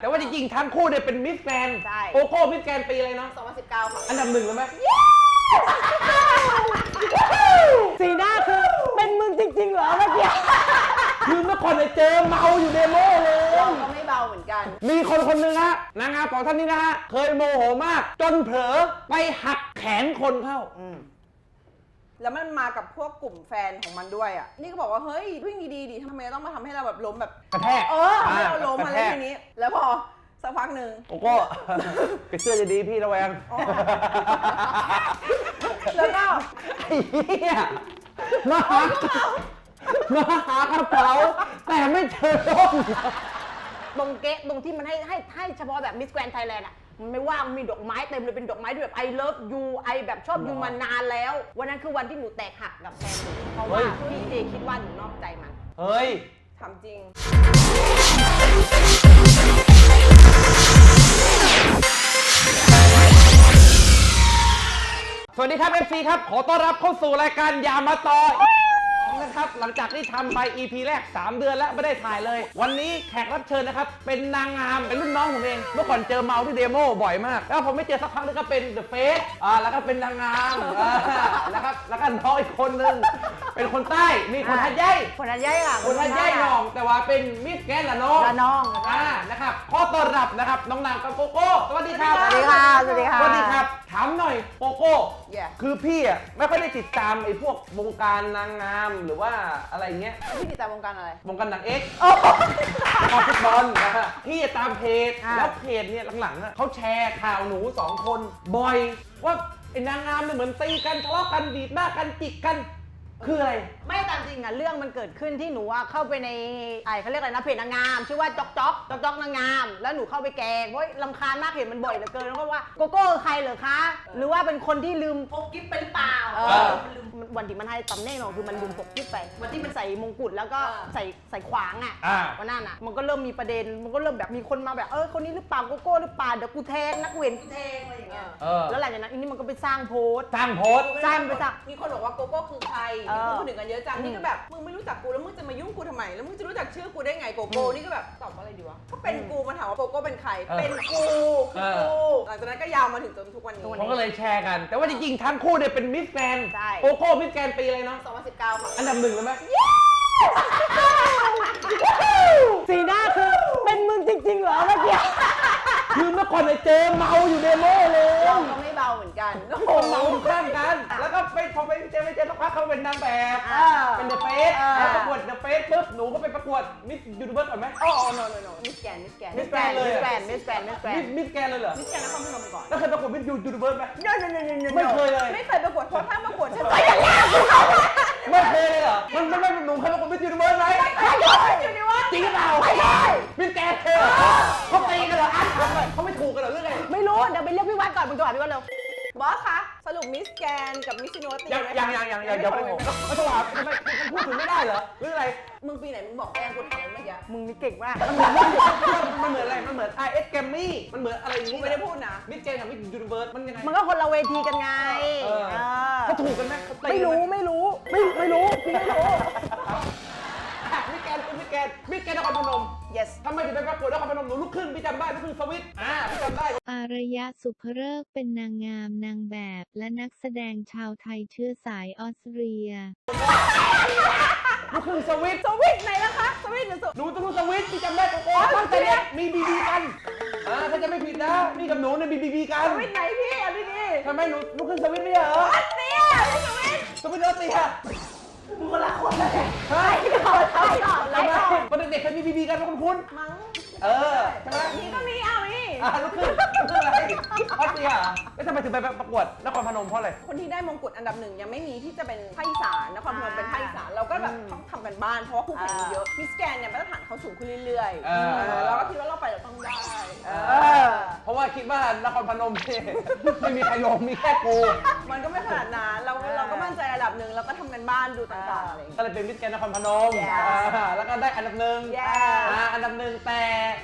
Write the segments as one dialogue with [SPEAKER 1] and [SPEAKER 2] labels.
[SPEAKER 1] แต่ว่าจริงๆทั้งคู่เนี่ยเป็นมิสแกรนด์
[SPEAKER 2] ใช่
[SPEAKER 1] โกโก้มิสแกรนด์ปีอะไรเนาะ
[SPEAKER 2] 2019 ค่ะ
[SPEAKER 1] อันดับหนึ่งเลยไหม
[SPEAKER 2] สีหน้าคือเป็นมึงจริงๆเหรอเมื่อกี้
[SPEAKER 1] คือเมื่อก่อนเนี่ยเจอเมาอยู่เดโมเลย
[SPEAKER 3] เราก็ไม่เบาเหมือนกัน
[SPEAKER 1] มีคนคนหนึ่งฮะนางงามของท่านนี้นะฮะ เคยโมโหมาก จนเผลอไปหักแขนคนเข้า
[SPEAKER 3] แล้วมันมากับพวกกลุ่มแฟนของมันด้วยอะ นี่ก็บอกว่าเฮ้ยวิ่งดีๆดิทำไมต้องมาทำให้เราแบบล้มแบบ
[SPEAKER 1] กระแทก
[SPEAKER 3] เออทำให้เราล้ม
[SPEAKER 1] ก
[SPEAKER 3] มา
[SPEAKER 1] ระ
[SPEAKER 3] เล่
[SPEAKER 1] แท
[SPEAKER 3] น
[SPEAKER 1] ก
[SPEAKER 3] ทีนี้ แล้วพอสักพักหนึ่ง
[SPEAKER 1] โกโก้ไปเสื้อจะดีพี่ระแวง
[SPEAKER 3] อ๋อแล้วก็
[SPEAKER 1] ไอ้เหี้ยมาหามาหากระเป๋าแต่ไม่เจอร่ม
[SPEAKER 2] ตรงเก๊ะตรงที่มันให้ให้ให้เฉพาะแบบมิสแกรนไทยแลนด์อะ มันไม่ว่างมีดอกไม้เต็มเลยเป็นดอกไม้ที่แบบ I love you ไอแบบชอบยูมานานแล้ว วันนั้นคือวันที่หนูแตกหักกับแฟนหนูเพราะว่าพี่เจคิดว่าหนูนอกใจมัน
[SPEAKER 1] เฮ้ย
[SPEAKER 3] ทำจริง
[SPEAKER 1] สวัสดีครับ FC ครับ ขอต้อนรับเข้าสู่รายการยามาต่อ นะครับ หลังจากที่ทำไป EP แรก 3 เดือนแล้วไม่ได้ถ่ายเลย วันนี้แขกรับเชิญนะครับ เป็นนางงาม เป็นรุ่นน้องผมเอง เมื่อก่อนเจอเมาที่เดโมบ่อยมาก แล้วผมไม่เจอสักพักนึงก็เป็น The Face อ่าแล้วก็เป็นนางงามอ่าแล้วก็แล้วก็น้องอีกคนนึงเป็นคนใต้มีคนทัดใหญ่
[SPEAKER 2] คนนั้นยัยอะ
[SPEAKER 1] คนทัดใหญ่น้อง แต่ว่าเป็นมิสแกนละน้อง
[SPEAKER 2] ละน้อง
[SPEAKER 1] อ่านะครับขอต้อนรับนะครับน้องนางกับโกโก้สวัสดีครับ
[SPEAKER 2] สวัสดีค่ะสวัสดีค่ะ
[SPEAKER 1] สวัสดีครับ ถามหน่อยโกโก้
[SPEAKER 3] Yeah
[SPEAKER 1] คือพี่อะไม่ค่อยได้ติดตามไอ้พวกวงการนางงามหรือว่าอะไรเงี้ย
[SPEAKER 3] พี่ติดตามวงการอะไร
[SPEAKER 1] วงการหนังเอ็กซ์ชอบฟุตบอลนะฮะพี่ตามเพจ
[SPEAKER 2] อ่า
[SPEAKER 1] แล้วเพจเนี่ยหลังๆอะเขาแชร์ข่าวหนูสองคนบ่อยว่าไอ้นางงามเนี่ยเหมือนตีกันทะเลาะกันดีดหน้ากันจิกกัน คืออะไร
[SPEAKER 2] ไม่ตามจริงอะเรื่องมันเกิดขึ้นที่หนูอะเข้าไปในไอ้เขาเรียกอะไรนะเพจนางงาม ชื่อว่าจ๊อกจ๊อกจ๊อกจ๊อกนางงาม แล้วหนูเข้าไปแกงเพราะลำคาญมากเห็นมันบ่อยเหลือเกินแล้วก็ว่าโกโก้คือใครเหรอคะ หรือว่าเป็นคนที่ลืม พกกิ๊บไปหรือเปล่า
[SPEAKER 3] เออ
[SPEAKER 2] มันวันที่มันให้ตำแหน่งเราคือมันลืมพกกิ๊บไป วันที่มันใส่มงกุฎแล้วก็
[SPEAKER 3] อ่า
[SPEAKER 2] ใส่ใส่ขวางอะ
[SPEAKER 1] อ่า
[SPEAKER 2] วันนั้นอะ มันก็เริ่มมีประเด็น มันก็เริ่มแบบมีคนมาแบบเออคนนี้หรือเปล่าโกโก้หรือเปล่าเดี๋ยวกูแทงนักเวนกูแทงอะไรอย่างเงี้ย
[SPEAKER 1] เออ
[SPEAKER 2] แล้วหลังจากนั้นอันนี้มันก็ไปสร้างโพสต์
[SPEAKER 1] สร้างโพสต์
[SPEAKER 2] ใช่มันไปจาก
[SPEAKER 3] มีคนบอกว่าโกโก้คือใคร
[SPEAKER 2] เออ
[SPEAKER 3] พูดถึงกันเยอะจังนี่ก็แบบมึงไม่รู้จักกูแล้วมึงจะมายุ่งกูทำไมแล้วมึงจะรู้จักชื่อกูได้ไงโกโก้นี่ก็แบบตอบว่าอะไรดีวะก็เป็นกูมาถามว่าโกโก้เป็นใคร
[SPEAKER 1] เออ
[SPEAKER 3] เป็นกูคือ
[SPEAKER 1] เอ
[SPEAKER 3] กู
[SPEAKER 1] อ
[SPEAKER 3] หลังจากนั้นก็ยาวมาถึงจนทุกวันนี้
[SPEAKER 1] เขาก็เลยแชร์กัน แต่ว่าจริงๆทั้งคู่เนี่ยเป็นมิสแกรนด์
[SPEAKER 2] ใช่
[SPEAKER 1] โกโก้มิสแกรนด์ปีอะไรเนาะ
[SPEAKER 3] 2019ค่ะ
[SPEAKER 1] อันดับหนึ่งเลยไหม
[SPEAKER 2] สีหน้าคือเป็นมึงจริงๆเหรอเมื่อกี้
[SPEAKER 1] คือเมื่อก่อนเนี่ยเจอเมาอยู่เดโมเลย
[SPEAKER 3] เราก็ไม่เบาเหมือนกัน
[SPEAKER 1] โอ้โหเมาอยู่ข้างกันแล้วก็ ไปพอไปเจอไปเจอสักพักเขาเป็นนางแบบ
[SPEAKER 2] เออ
[SPEAKER 1] เป็นเดอะเฟส
[SPEAKER 2] เออ
[SPEAKER 1] ประกวดเดอะเฟสปุ๊บหนูก็ไปประกวดมิสยูทูบเบอร์ก่อนไหม
[SPEAKER 3] อ๋อ no no no มิสแกนมิสแกน
[SPEAKER 1] มิ
[SPEAKER 2] มิ
[SPEAKER 1] ส
[SPEAKER 2] ส
[SPEAKER 1] แก
[SPEAKER 2] แก
[SPEAKER 1] ร
[SPEAKER 2] ร
[SPEAKER 1] น
[SPEAKER 2] น
[SPEAKER 1] ด์
[SPEAKER 2] ด์
[SPEAKER 1] เลย
[SPEAKER 2] มิส
[SPEAKER 1] อะ
[SPEAKER 2] แกรนด์มิสแกรนด์มิสแกรน
[SPEAKER 1] มิส
[SPEAKER 2] ด์
[SPEAKER 1] มิสแกรนด์เลยเหรอ
[SPEAKER 3] มิสแกนนครพนมก่อน
[SPEAKER 1] แล้วเคยประกวดมิสยูทูบเบอร์ไหม
[SPEAKER 3] no no no no no
[SPEAKER 1] ไม่เคยเลย
[SPEAKER 3] ไม่เคยประกวดเพราะถ้าประกวดฉันไป
[SPEAKER 1] ไม่เคยเลยเหรอ มันมันไม่หนูเคยประกวดมิสยูทูบเบอร์ไหม
[SPEAKER 3] อยู่ในวัด
[SPEAKER 1] จริงหรือเปล่ามิสแกรนด์เลยเหรอเขาตีกันเหรออะถามหน่อยเขาไม่ถูกกันเหรอหรือไง
[SPEAKER 2] ไม่รู้เดี๋ยวไปเรียกพี่วัดก่อนมึงโทรหาพี่วัดเร็ว
[SPEAKER 3] บอสคะสรุปมิสแกนกับมิสซิโนตี
[SPEAKER 1] ยัง
[SPEAKER 3] ไหม
[SPEAKER 1] ยังยังยังยังยังไม่ถูกไม่ต้องถามทำไมมันพูดถึงไม่ได้เหรอหรืออะไร
[SPEAKER 3] มึงปีไหนมึงบอกแกงกูถามเมื่อกี้
[SPEAKER 2] มึงนี่เก่งมาก
[SPEAKER 1] มันเหมือนมันเหมือนอะไร มันเหมือน i s แกมมี่ มันเหมือนอะไรอย่าง
[SPEAKER 3] กู
[SPEAKER 1] งี้
[SPEAKER 3] ไม่ได้พูดนะ
[SPEAKER 1] มิสเจนกับมิสยูนิเวิร์สมันยังไง
[SPEAKER 2] มันก็คนละเวทีกันไง
[SPEAKER 1] เออ
[SPEAKER 2] เออ
[SPEAKER 1] เขาถูกกันไหมเขาตี
[SPEAKER 2] ไม่
[SPEAKER 1] กัน
[SPEAKER 2] รู้
[SPEAKER 1] ไหม
[SPEAKER 2] ไม่รู้ ไม่ไม่รู้กูไม่รู้
[SPEAKER 1] อะมิสแกนมิสแกนมิสแกนนครพนม
[SPEAKER 2] yes
[SPEAKER 1] ทำไมถึงไปประกวดนครพนมหนูลูกครึ่งพี่จำได้ลูกครึ่งสวิตอ่าพี่จำได้
[SPEAKER 4] อารยะสุภเริกษ์เป็นนางงามนางแบบและนักแสดงชาวไทยเชื้อสายออสเตรีย
[SPEAKER 1] ลูกครึ่งสวิต
[SPEAKER 3] สวิตช์ไหนนะคะ สวิตช์หรือสุ
[SPEAKER 1] หนูต้องรู้สวิตพี่จำได้โอ้โหตั้งแต่เด็กมีบีบีกันอ่าถ้าจะไม่ผิดนะ นี่กับหนูเนี่ยมีบีบีกัน
[SPEAKER 3] สวิตช์ไหนพี่เอาดี
[SPEAKER 1] ทำไมหนูลูกครึ่งสวิตไม่ใช่เหรอ
[SPEAKER 3] ๆเนี่ยไม่สวิตช์
[SPEAKER 1] สวิตออสเตรียมึงคนละคนเลยเฮ้ย
[SPEAKER 2] ต่อใช่ต่อ
[SPEAKER 1] ทำไมตอนเด็กๆเคยมีบีบีกันไหมคุณคุณ
[SPEAKER 3] มั้ง
[SPEAKER 1] เออใช่ไหม
[SPEAKER 3] นี่ก็มีเอามี
[SPEAKER 1] อะลูกครึ่งลูกครึ่งอะไรออสเตรียเหรอแล้วทำไมถึงไปประกวดนครพนมเพราะอะไร
[SPEAKER 3] คนที่ได้มงกุฎอันดับหนึ่งยังไม่มีที่จะเป็นภาคอีสานนครพนมเป็นภาคอีสานเราก็แบบต้องทำกันบ้านเพราะว่าคู่แข่งเยอะมิสแกนเนี่ยมาตรฐานเขาสูงขึ้นเรื่อยๆ
[SPEAKER 1] เออ
[SPEAKER 3] เออเราก็คิดว่าเราไปเราต้องได้เอ
[SPEAKER 1] เอ
[SPEAKER 3] อ
[SPEAKER 1] อเพราะว่าคิดว่านครพนมเนี่ยไม่มีใครลงมีแค่กู
[SPEAKER 3] มันก็ไม่ขนาดนั้นเราเราก็มั่นใจระดับหนึ่งแล้วก็ทำกันบ้านดูต่างๆอะไรอย่างเงี้ย
[SPEAKER 1] ก็เลยเป็นมิสแกรนด์นครพนม
[SPEAKER 2] Yes
[SPEAKER 1] อ่าแล้วก็ได้อันดับหนึ่ง
[SPEAKER 2] Yes
[SPEAKER 1] อ่าอันดับหนึ่งแต่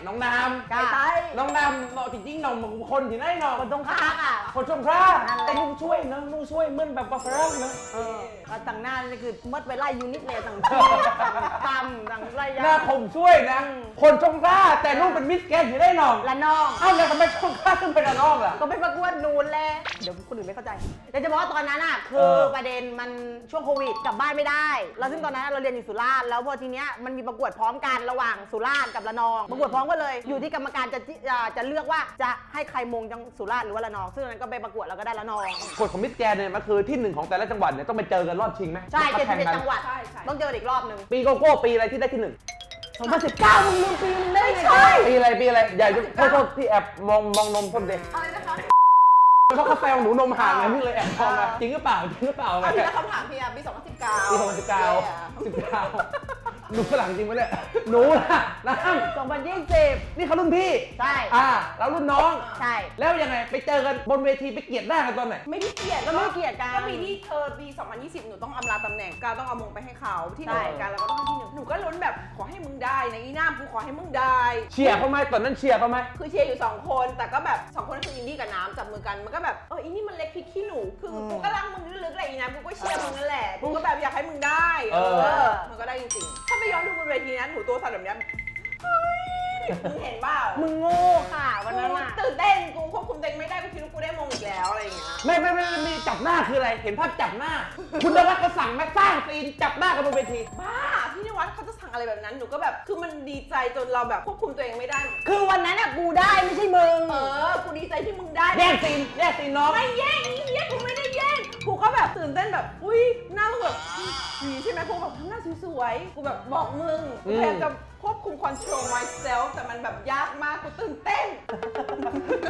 [SPEAKER 1] น้องน้
[SPEAKER 2] ค่ะำ
[SPEAKER 1] น้องน้ำเนาะจริงๆน้องมันคนที่ไหนเนาะ
[SPEAKER 2] คนตรงข้ามอะ
[SPEAKER 1] คนชมพระ
[SPEAKER 2] นั่นแหละ
[SPEAKER 1] แต่นุ่งช่วยนะนุ่งช่วยเหมื่อนแบบว่าฝรั่งนะ
[SPEAKER 2] เออก็ต่างหน้านี่คือมดไปไล่ยูนิตเลยต่างที่ต่างตำต่างไล่ยา
[SPEAKER 1] หน้าผมช่วยนะ คนชมพระแต่นุ่งเป็นมิสแกรนด์ที่ได้น้อง
[SPEAKER 2] ละน้อง
[SPEAKER 1] เอ้าแล้วทำไมชมพระขึ้นเป็นละน้องล่ะ
[SPEAKER 2] ก็ไปประกวดนูนแหละเดี๋ยวคนอื่นไม่เข้าใจแต่จะบอกว่าตอนนั้นอะคือ
[SPEAKER 1] เออ
[SPEAKER 2] ประเด็นมันช่วงโควิดกลับบ้านไม่ได้ แล้วซึ่งตอนนั้นเราเรียนอยู่สุราษฎร์แล้วพอทีเนี้ยมันมีประกวดพร้อมกันระหว่างสุราษฎร์กับระนอง ประกวดพร้อมกันเลย อยู่ที่กรรมการจะจิจะจะเลือกว่าจะให้ใครมงจังสุราษฎร์หรือว่าระนอง ซึ่งตอนนั้นก็ไปประกวดแล้วก็ได้ระนอง
[SPEAKER 1] กฎของมิสแกรนด์เนี่ยมันคือที่หนึ่งของแต่ละจังหวัดเนี่ยต้องไปเจอกันรอบชิงไหม
[SPEAKER 2] ใช่
[SPEAKER 1] แล้วก็แข่ง
[SPEAKER 2] 71
[SPEAKER 1] กัน
[SPEAKER 2] จังหวัด
[SPEAKER 3] ใช่ใช่
[SPEAKER 2] ต้องเจออีกรอบหนึ่ง
[SPEAKER 1] ปีโกโก้ปีอะไรที่ได้ที่หนึ่ง
[SPEAKER 2] 2019มึงลืมปีนึงได้ไง
[SPEAKER 1] ปีอะไรปีอะไรอย่าโทษโทษพี่แอบมองมองนมคนเด็ก
[SPEAKER 3] อะไรนะคะ
[SPEAKER 1] เขาก็แซวหนูนมห่างไงพี่เลยแอบมองไงจริงหรือเปล่าจริงหรือเปล่าไง
[SPEAKER 3] เอาทีละคำถามพี่อะปี2019
[SPEAKER 1] ปี2019 19 หนูฝรั่งจริงปะเนี่ยหนูนะน้ำ
[SPEAKER 2] 2020
[SPEAKER 1] นี่เขารุ่นพี่
[SPEAKER 2] ใช่
[SPEAKER 1] อ่าแล้วรุ่นน้อง
[SPEAKER 2] ใช่
[SPEAKER 1] แล้วยังไงไปเจอกันบนเวทีไปเกลียดหน้ากันตอนไหน
[SPEAKER 3] ไม่ได้เกลียด
[SPEAKER 2] ก็ไม่ได้เกลียดกัน
[SPEAKER 3] ก็ปีที่เธอปี 2020 หนูต้องอำลาตำแหน่งการต้องเอามงไปให้เขาที่หนึ่ง
[SPEAKER 2] ใช่
[SPEAKER 3] เหมือนกันแล้วก็ต้องให้ที่หนึ่งหนูก็ลุ้นแบบขอให้มึงได้ในะอีน้ำกูขอให้มึงได้
[SPEAKER 1] เชียร์เขาไหมตอนนั้นเชียร์เขาไหม
[SPEAKER 3] คือเชียร์อยู่2คนแต่ก็แบบ2คนนั้นคืออินดี้กับน้ำจับมือกันมันก็แบบเอออินดี้มันเล็กพริกขี้หนูคืออ
[SPEAKER 2] ม
[SPEAKER 3] กูก็รักมึงลึกๆแหละอีน้ำกูก็เชียร์มึงนั่นแหละกูก็แบบอยากให้มึงได้เอ
[SPEAKER 1] เอ
[SPEAKER 3] อ
[SPEAKER 1] อ
[SPEAKER 3] มันก็ได้จริงๆถ้าไปย้อนดูบนเวทีนั้นหนูตัวสั่นแบบเนี้ยเฮ้ยมึงเห็นเปล่า
[SPEAKER 2] มึงโง่ค่ะวันนั้น
[SPEAKER 3] กู
[SPEAKER 2] อะ
[SPEAKER 3] ตื่นเต้นกูควบคุมตัวเองไม่ได้กูคิดว่ากูได้มงอีกแล้วอะไรอย่างเงี้ย
[SPEAKER 1] ไม่ไม่ไม่ไม่ไม่จับหน้าคืออะไร เห็นภาพจับหน้า คุณนวัดก็สั่งแม่สร้างซีนจับหน้ากันบนเวที
[SPEAKER 3] บ้าพี่นวัดเขาจะสั่งอะไรแบบนั้นหนูก็แบบคือมันดีใจจนเราแบบควบคุมตัวเองไม่ได้
[SPEAKER 2] คือวันนั้นอะกูได้ไม่ใช่มึง
[SPEAKER 3] เออกูดีใจที่มึงได้
[SPEAKER 1] แย่งซีนแย่งซีนน้อง
[SPEAKER 3] ไม่แย่งอีเหี้ยกูไม่ได้แย่งกูก็แบบตื่นเต้นแบบ อุ้ยหน้ามึงแบบ สีใช่ไหมกูแบบทำหน้าสวยๆ กูแบบบอกมึงกูพยายามจะ ควบคุม control myself แต่มันแบบยากมากกูตื่นเต้น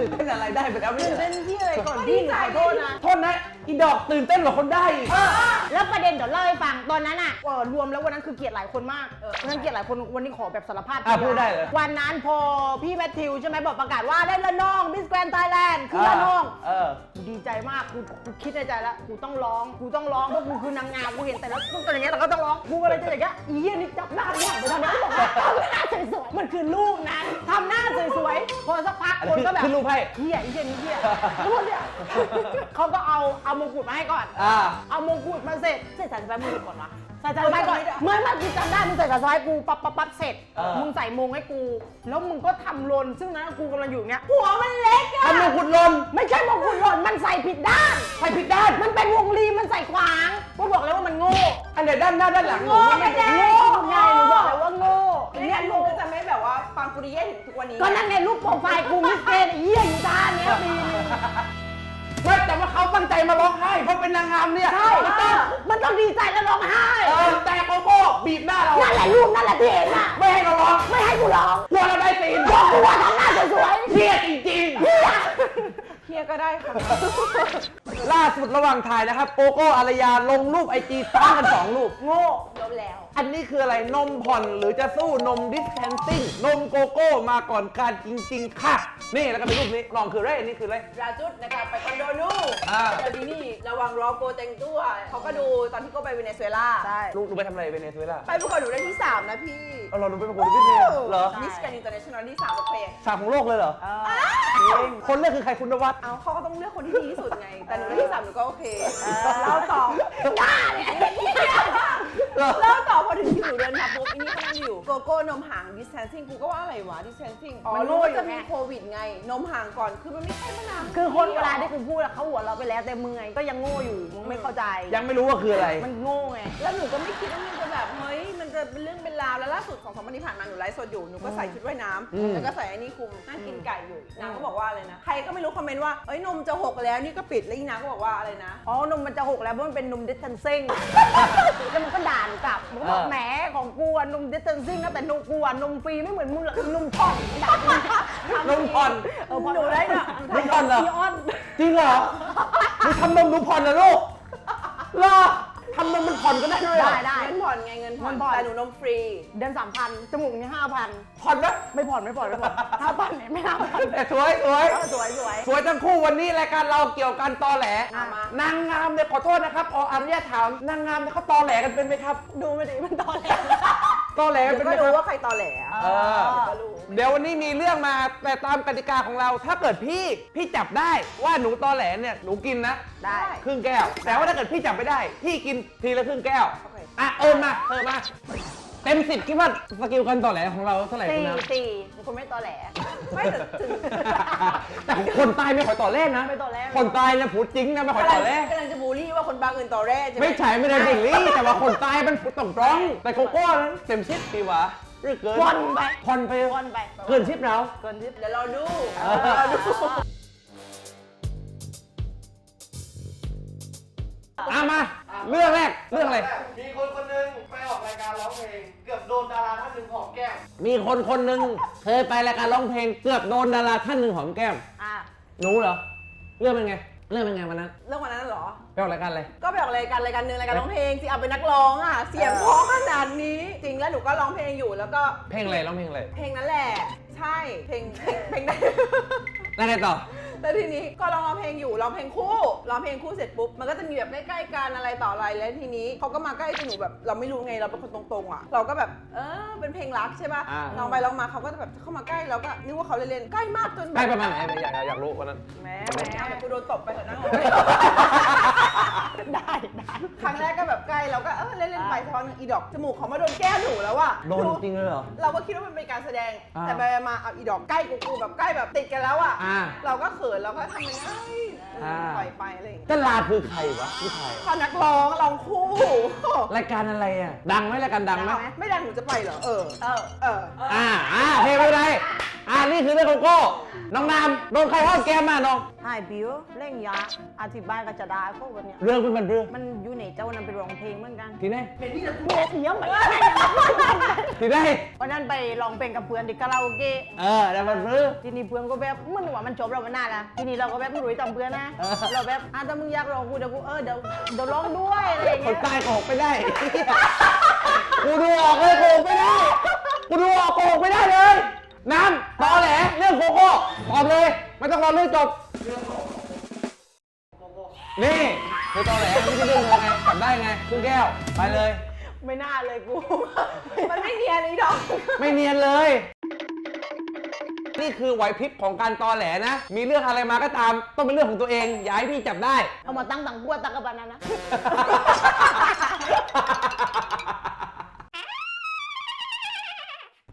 [SPEAKER 1] ตื่นเต้นอะไรได้ไปแล้วไม่
[SPEAKER 2] ตื่น
[SPEAKER 1] ใช่
[SPEAKER 2] เต้นที่อะไรก่อนพี่หนูขอโทษนะ
[SPEAKER 1] โทษนะ อีดอกตื่นเต้นกว่าคนได้อีก
[SPEAKER 2] เออแล้วประเด็นเดี๋ยวเล่าให้ฟังตอนนั้นอะเออรวมแล้ววันนั้นคือเกลียดหลายคนมาก
[SPEAKER 3] เออ
[SPEAKER 2] วันนั้นเกลียดหลายคนวันนี้ขอแบบสารภาพ
[SPEAKER 1] อะ
[SPEAKER 2] ที
[SPEAKER 1] พูดได้เลย
[SPEAKER 2] วันนั้นพอพี่แมทธิวใช่ไหมบอกประกาศว่าได้ละน้องมิสแกรน d ์ไทยแลนด์คือละน้อง
[SPEAKER 1] เออ
[SPEAKER 2] กูดีใจมากกูกูคิดในใจแล้วกูต้องร้อง กูต้องร้องเพราะกูคือนางงามกูเห็นแต่ละต้องเป็นอย่างเงี้ยแต่ก็ต้องร้องกูก็เลยจะอย่างเงี้ยอีเหี้ยนี่จับหน้าเนี่ยไปทำไมบอกว่าทำหน้าสวยๆ มันคือรูปนั้นทำหน้าสวยๆ พอสักพัก
[SPEAKER 1] อัน
[SPEAKER 2] คน
[SPEAKER 1] นี้
[SPEAKER 2] ก็แบบ
[SPEAKER 1] ขึ้นรูปให้
[SPEAKER 2] เฮียไอ้เฮียนี่เฮียแล้วพวกเนี่ยเขาก็เอาเอามงกุฎมาให้ก่อน
[SPEAKER 1] อ่า
[SPEAKER 2] เอามงกุฎมาเสร็จ เสร็จใส่สบายมือก่อนวะ ใส่สบายก่อนเมื่อมันกูจำได้มึงใส่สบายกูปั๊บปั๊บปั๊บเสร็จ
[SPEAKER 1] เออ
[SPEAKER 2] มึงใส่มงให้กู แล้วมึงก็ทำหลนซึ่งนั้นกูกำลังอยู่อย่างเนี้ยหัวมันเล็กอะ
[SPEAKER 1] ทำมงกุฎหลน
[SPEAKER 2] ไม่ใช่มงกุฎหล่นมันใส่ผิดด้าน
[SPEAKER 1] ใส่ผิดด้าน
[SPEAKER 2] มันเป็นวงรีมันใส่ขวางกูบอกเลยว่ามันโง่
[SPEAKER 1] อันไหนด้านหน้าด้านหลังหนู
[SPEAKER 2] โง่
[SPEAKER 1] ไม่
[SPEAKER 2] ไม่
[SPEAKER 1] ได้
[SPEAKER 2] ได้โง่ไงหนูบอกเลยว่าโง่
[SPEAKER 3] ไม่
[SPEAKER 2] เนี่
[SPEAKER 3] งั้
[SPEAKER 2] ย
[SPEAKER 3] นมึ
[SPEAKER 2] โง่
[SPEAKER 3] งก็จะไม่แบบว่าฟังกูดีเย่ถึงทุกวันนี้
[SPEAKER 2] ก็นั่นไงรูปโปรไฟล์กูมิสเกนไอ้เหี้ยอยู่ด้านเนี้ยปีนึง
[SPEAKER 1] ไม่แต่ว่าเขาตั้งใจมาร้องไห้เพราะเป็นนางงามเนี่ย
[SPEAKER 2] ใช่มันต้องมันต้องดีใจแล้วร้องไห้
[SPEAKER 1] เออแต่โกโก้บีบหน้าเรา
[SPEAKER 2] นั่นแหละรูปนั่นแหละที่เห็นน่ะ
[SPEAKER 1] ไม่ให้เราร้อง
[SPEAKER 2] ไม่ให้กูร้อง
[SPEAKER 1] กลัวเราได้ซีน
[SPEAKER 2] บอกกูว่าทำหน้าสวยๆ
[SPEAKER 1] เครียดจริง
[SPEAKER 2] เหี้ย
[SPEAKER 3] เฮียก็ได้ค่ะ
[SPEAKER 1] ๆล่าสุดระหว่างถ่ายนะครับโกโก้อารยาลงรูปไอจีซ้อนกันสองรูป
[SPEAKER 2] โง่
[SPEAKER 3] ลบแล้ว
[SPEAKER 1] อันนี้คืออะไรนมผ่อนหรือจะสู้นมดิสแทนซิ่งนมโกโก้มาก่อนการจริง ๆ ค่ะ นี่แล้วก็เป็นรูปนี้ลองคืออะไรนี่คืออะไร
[SPEAKER 3] ราจุดนะครับไปคอนโดนู
[SPEAKER 1] อ่า
[SPEAKER 3] เดี๋ยวนี้นี่ระวังรอโกแต่งตัวเขาก็ดูตอนที่โก็ไปเวเนซุเอลา
[SPEAKER 2] ใช่
[SPEAKER 1] ลูกหนูไปทำอะไรเวเนซุเอลา
[SPEAKER 3] ไปประกวดหนูได้ที่ 3 นะพี่
[SPEAKER 1] เอาเราหนูไปประกวดที่เวเนซุเอลาเหรอ
[SPEAKER 3] มิสแกรนด์อินเตอร์เนชั่นแนลที่3โอเค
[SPEAKER 1] สามของโลกเลยเหรอ
[SPEAKER 2] เออ
[SPEAKER 1] จริงคนเลือกคือใครคุณนวัด
[SPEAKER 3] เอาเขาก็ต้องเลือกคนที่ดีที่สุดไง แต่หนูได้ที่3หนูก็โอเค
[SPEAKER 2] เออเล่าต่อหน้าเนี่ย
[SPEAKER 3] แล้วต่อพอถึงคิวหนูเดินมาปุ๊บอันนี้เขานั่งอยู่โกโก้นมห่าง distancing กูก็ว่าอะไรวะ distancing อ๋อ
[SPEAKER 2] มันรู้
[SPEAKER 3] รู้ว่า
[SPEAKER 2] อยู่
[SPEAKER 3] จะ
[SPEAKER 2] ไง
[SPEAKER 3] มีโควิดไง นมห่างก่อนคือมันไม่ใช่มะนาว
[SPEAKER 2] คือคนเวลาที่กูพูดอะเขาหัวเราะไปแล้วแต่มึงไงก็ยังโง่อยู่มึงไม่เข้าใจ
[SPEAKER 1] ยังไม่รู้ว่าคืออะไร
[SPEAKER 2] มันโง่ไง
[SPEAKER 3] แล้วหนูก็ไม่คิดว่ามันจะแบบเฮ้ยมันจะเป็นเรื่องเป็นราวแล้วล่าสุดสองสามวันที่ผ่านมาหนูไลฟ์สดอยู่หนูก็ใส่ชุดว่ายน้
[SPEAKER 1] อืมำ
[SPEAKER 3] แล้วก็ใส่ไอ้นี่คลุมนั่งกินไก่อยู่นางก็บอกว่าอะไรนะใครก็ไม่รู้คอมเมนต์ว่าเอ้ยนมจะหกแล้วนี่ก็ปิดแล้วอีนางก็บอกว่าอะไรนะ
[SPEAKER 2] อ๋อนมมันจะหกแล้วเพราะมันเป็นนมดิสเทนซิ่งแล้วมันก็ด่าหนูกลับมันก็บอก
[SPEAKER 1] เออ
[SPEAKER 2] แหมของกูอะนมดิสเทนซิ่งนะแต่นมกูอะนมฟรีไม่เหมือนมึงหรอกนมผ่อนด่ากู
[SPEAKER 1] นมผ่อน
[SPEAKER 2] เออผ่อน
[SPEAKER 3] หนูได้น่ะ
[SPEAKER 1] นมผ่อนเหรอ
[SPEAKER 2] พี่อ้อน
[SPEAKER 1] จริงเหรอหนูทำนมหนูผ่อนนะลูกเหรอ ทำนมมันผ่อนก็ได้ด้วยเหรอ
[SPEAKER 2] ได้ได้
[SPEAKER 3] เงินผ่อนไงเงินผ่อน
[SPEAKER 2] เงินผ่อน
[SPEAKER 3] แต่หนูนมฟรี
[SPEAKER 2] เดือนสามพันจมูกนี่ห้าพัน
[SPEAKER 1] ผ่อนนะ
[SPEAKER 2] ไม่ผ่อนไม่ผ่อนไม่ผ่อนห้าพันเนี่ยไม่ห้าพัน
[SPEAKER 1] แต่สวยสวย
[SPEAKER 2] เออสวยสวย
[SPEAKER 1] สวยทั้งคู่วันนี้รายการเราเกี่ยวกันตอแหล
[SPEAKER 2] เอามานา
[SPEAKER 1] งงามเนี่ยขอโทษนะครับขออนุญาตถามนางงามเนี่ยเขาตอแหลกันเป็นไหมครับ
[SPEAKER 2] ดูไม่ดีมันตอนแรก
[SPEAKER 1] ตอแหลกัน
[SPEAKER 3] เดี๋ยว
[SPEAKER 1] เป็นไห
[SPEAKER 3] ก็
[SPEAKER 1] มครับ
[SPEAKER 3] รู้ว่าใครตอแหลอะ
[SPEAKER 1] เออ
[SPEAKER 3] ก็รู้
[SPEAKER 1] เดี๋ยววันนี้มีเรื่องมาแต่ตามกติกาของเรา ถ้าเกิดพี่พี่จับได้ว่าหนูตอแหลเนี่ยหนูกินนะ
[SPEAKER 2] ได้
[SPEAKER 1] ครึ่งแก้ว แต่ว่าถ้าเกิดพี่จับไม่ได้ พี่กินทีละครึ่งแก้ว
[SPEAKER 3] โอเค
[SPEAKER 1] อะเอิญมาเอิญมา เต็มสิบคิดว่าสกิลการตอแหลของเราเท่าไหร่คุ
[SPEAKER 2] สี่
[SPEAKER 1] ณน้ำ
[SPEAKER 2] สี่เป็นคนไม่ตอแหล
[SPEAKER 3] ไม่แต่ถึง
[SPEAKER 1] แต่คนตายไม่ขอยต่อแรกนะ
[SPEAKER 2] ไม่ต่อแรก
[SPEAKER 1] คนตายนะผูดจริงนะไม่ขอย
[SPEAKER 3] กำลั
[SPEAKER 1] ต่อแรก
[SPEAKER 3] กำลังจะบูลลี่ว่าคนบางอื่นต่อแร่ใช่ไหม
[SPEAKER 1] ไม่ใช่ไม่ได้บิลลี่แต่ว่าคนตายมันต้องร้อง แต่โกโก้นั้นเต็มชิปดีหวะหรือเกิน
[SPEAKER 2] ผ่อนไป
[SPEAKER 1] ผ่อนไป
[SPEAKER 2] ผ่อนไป
[SPEAKER 1] เกินชิปเรา
[SPEAKER 2] เกินทิป
[SPEAKER 3] เดี๋ยวเราดู
[SPEAKER 1] เออ
[SPEAKER 3] เดี๋ยวเราดู
[SPEAKER 1] อะมา เรื่องแรก เรื่องอะไร
[SPEAKER 5] มีคนคนหนึงไปออกรายการร้องเพลง เกือบโดนดาราท่านหนึ่งหอมแก้ม
[SPEAKER 1] มีคนคนหนึ่งเคยไปรายการร้องเพลงเกือบโดนดาราท่านหนึ่งหอมแก้ม
[SPEAKER 2] อะ
[SPEAKER 1] หนูเหรอ เรื่องเป็นไง เรื่องเป็นไงวันนั้น
[SPEAKER 3] เรื่องวันนั้นเหรอ
[SPEAKER 1] ไปออกรายการอะไร
[SPEAKER 3] ก็ไปออกรายการรายการหนึ่งรายการร้องเพลงสิเอาเป็นนักร้องอะ เสียงเพราะขนาดนี้ จริงแล้วหนูก็ร้องเพลงอยู่แล้วก็
[SPEAKER 1] เพลงอะไรร้องเพลงอะไร
[SPEAKER 3] เพลงนั้นแหละ ใช่เพลงเพลงเพลงนั้น
[SPEAKER 1] แล้วไงต่อ
[SPEAKER 3] แล้วทีนี้ก็ร้องร้องเพลงอยู่ร้องเพลงคู่ร้องเพลงคู่เสร็จปุ๊บมันก็จะมีแบบใกล้ๆกันอะไรต่ออะไรแล้วทีนี้เขาก็มาใกล้ตัวหนูแบบเราไม่รู้ไงเราเป็นคนตรงๆอะเราก็แบบเออเป็นเพลงรักใช่ป่ะ
[SPEAKER 1] อ่า
[SPEAKER 3] ลองไปลองมาเขาก็จะแบบเข้ามาใกล้เราก็นึกว่าเขาเล่นๆใกล้มากจนแบ
[SPEAKER 1] ได้
[SPEAKER 3] บ
[SPEAKER 1] ประมาณไหนอยากอยากอยากรู้วันนั้น
[SPEAKER 3] แม่แม่เดี๋ยวกูโดนตบไปเถอะนั่งลง
[SPEAKER 2] ได้ได้
[SPEAKER 3] ครั้งแรกก็แบบใกล้เราก็เออเล่นๆไปสักพักหนึงอีดอกจมูกเขามาโดนแก้มหนูแล้วอะ
[SPEAKER 1] โดนจริงเลยเหรอ
[SPEAKER 3] เราก็คิดว่ามันเป็นการแสดง
[SPEAKER 1] อ่า
[SPEAKER 3] แต่ไปมาเอาอีดอกใกล้กูกูแบบใกล้แบบติดกันแล้วอะ
[SPEAKER 1] อ่า
[SPEAKER 3] เราก็เขินเราก็ทำยังไง
[SPEAKER 1] อ่า
[SPEAKER 3] ปล่อยไปอะไรอย่างเงี้ย
[SPEAKER 1] ตลาดคือใครวะคือใคร
[SPEAKER 3] พอนักร้องร้องคู่
[SPEAKER 1] รายการอะไรอะ ดังไหมรายการดังไหม
[SPEAKER 3] ไม่ดังหนูจะไปเหรอเออ
[SPEAKER 2] เออ
[SPEAKER 3] เออ
[SPEAKER 1] อ่าอ่าเพลงอะไรอ่านี่คือเรื่องโกโก้น้องนามโดนใครห้อมแก้มมาน้อง
[SPEAKER 2] ไอ้บิวเร่งยาอธิบายก็จะได้พวกวันเนี้ย
[SPEAKER 1] เรื่องเป็นมันเรื่อง
[SPEAKER 2] มันอยู่ในเจ้านั้นไปร้องเพลงเหมือนกัน
[SPEAKER 1] ที่ไหน
[SPEAKER 2] เสียงเหมือนกัน
[SPEAKER 1] ที่ไหน
[SPEAKER 2] วันนั้นไปร้องเพลงกับเพื่อนที่คาราโอเกะ
[SPEAKER 1] เออแต่มันเรื่อง
[SPEAKER 2] ทีนี้เพื่อนก็แบบมันว่ามันจบแล้วมันน่าละทีนี้เราก็แบบไม่รู้จะทำเพื่อนนะ
[SPEAKER 1] เออ
[SPEAKER 2] เราแบบอะถ้ามึงอยากร้องกูเดี๋ยวกูเออเดี๋ยวเดี๋ยวร้องด้วยอะไรอย่าง
[SPEAKER 1] ค
[SPEAKER 2] เงี้
[SPEAKER 1] น
[SPEAKER 2] ย
[SPEAKER 1] ใต้โกหกไม่ได้กูดูออกเลยโกหกไม่ได้กูดูออกโกหกไม่ได้เลยน้ำตอแหลเรื่องโกโก้ตอบเลย ไม่ต้องรอเรื่องจบ นี่คือตอแหลไม่ใช่เรื่องเธอไงจับได้ไงครึ่งแก้ว ไปเลย
[SPEAKER 2] ไม่น่าเลยกู
[SPEAKER 3] มันไม่เนียนอีดอก
[SPEAKER 1] ไม่เนียนเลย นี่คือไหวพริบของการตอแหลนะ มีเรื่องอะไรมาก็ตาม ต้องเป็นเรื่องของตัวเอง อย่าให้พี่จับได้
[SPEAKER 2] เอามาตั้งตังกัวตังกับบันนั้นนะ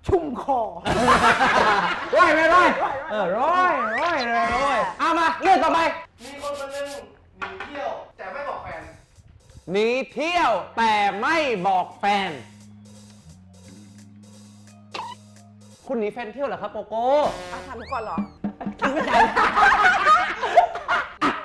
[SPEAKER 2] ชุ่มคอ
[SPEAKER 1] ร้อยไหมร้อยเออร้อยร้อยเลยร้อยเอามาเรื่องต่อไป
[SPEAKER 5] มีคนคนหนึงหนีเที่ยว แต่ไม่บอกแฟน
[SPEAKER 1] หนีเที่ยวแต่ไม่บอกแฟน คุณหนีแฟนเที่ยวเหรอครับโกโก้
[SPEAKER 3] อะถามหนูก่อนเหรอ
[SPEAKER 1] ไม่ใช่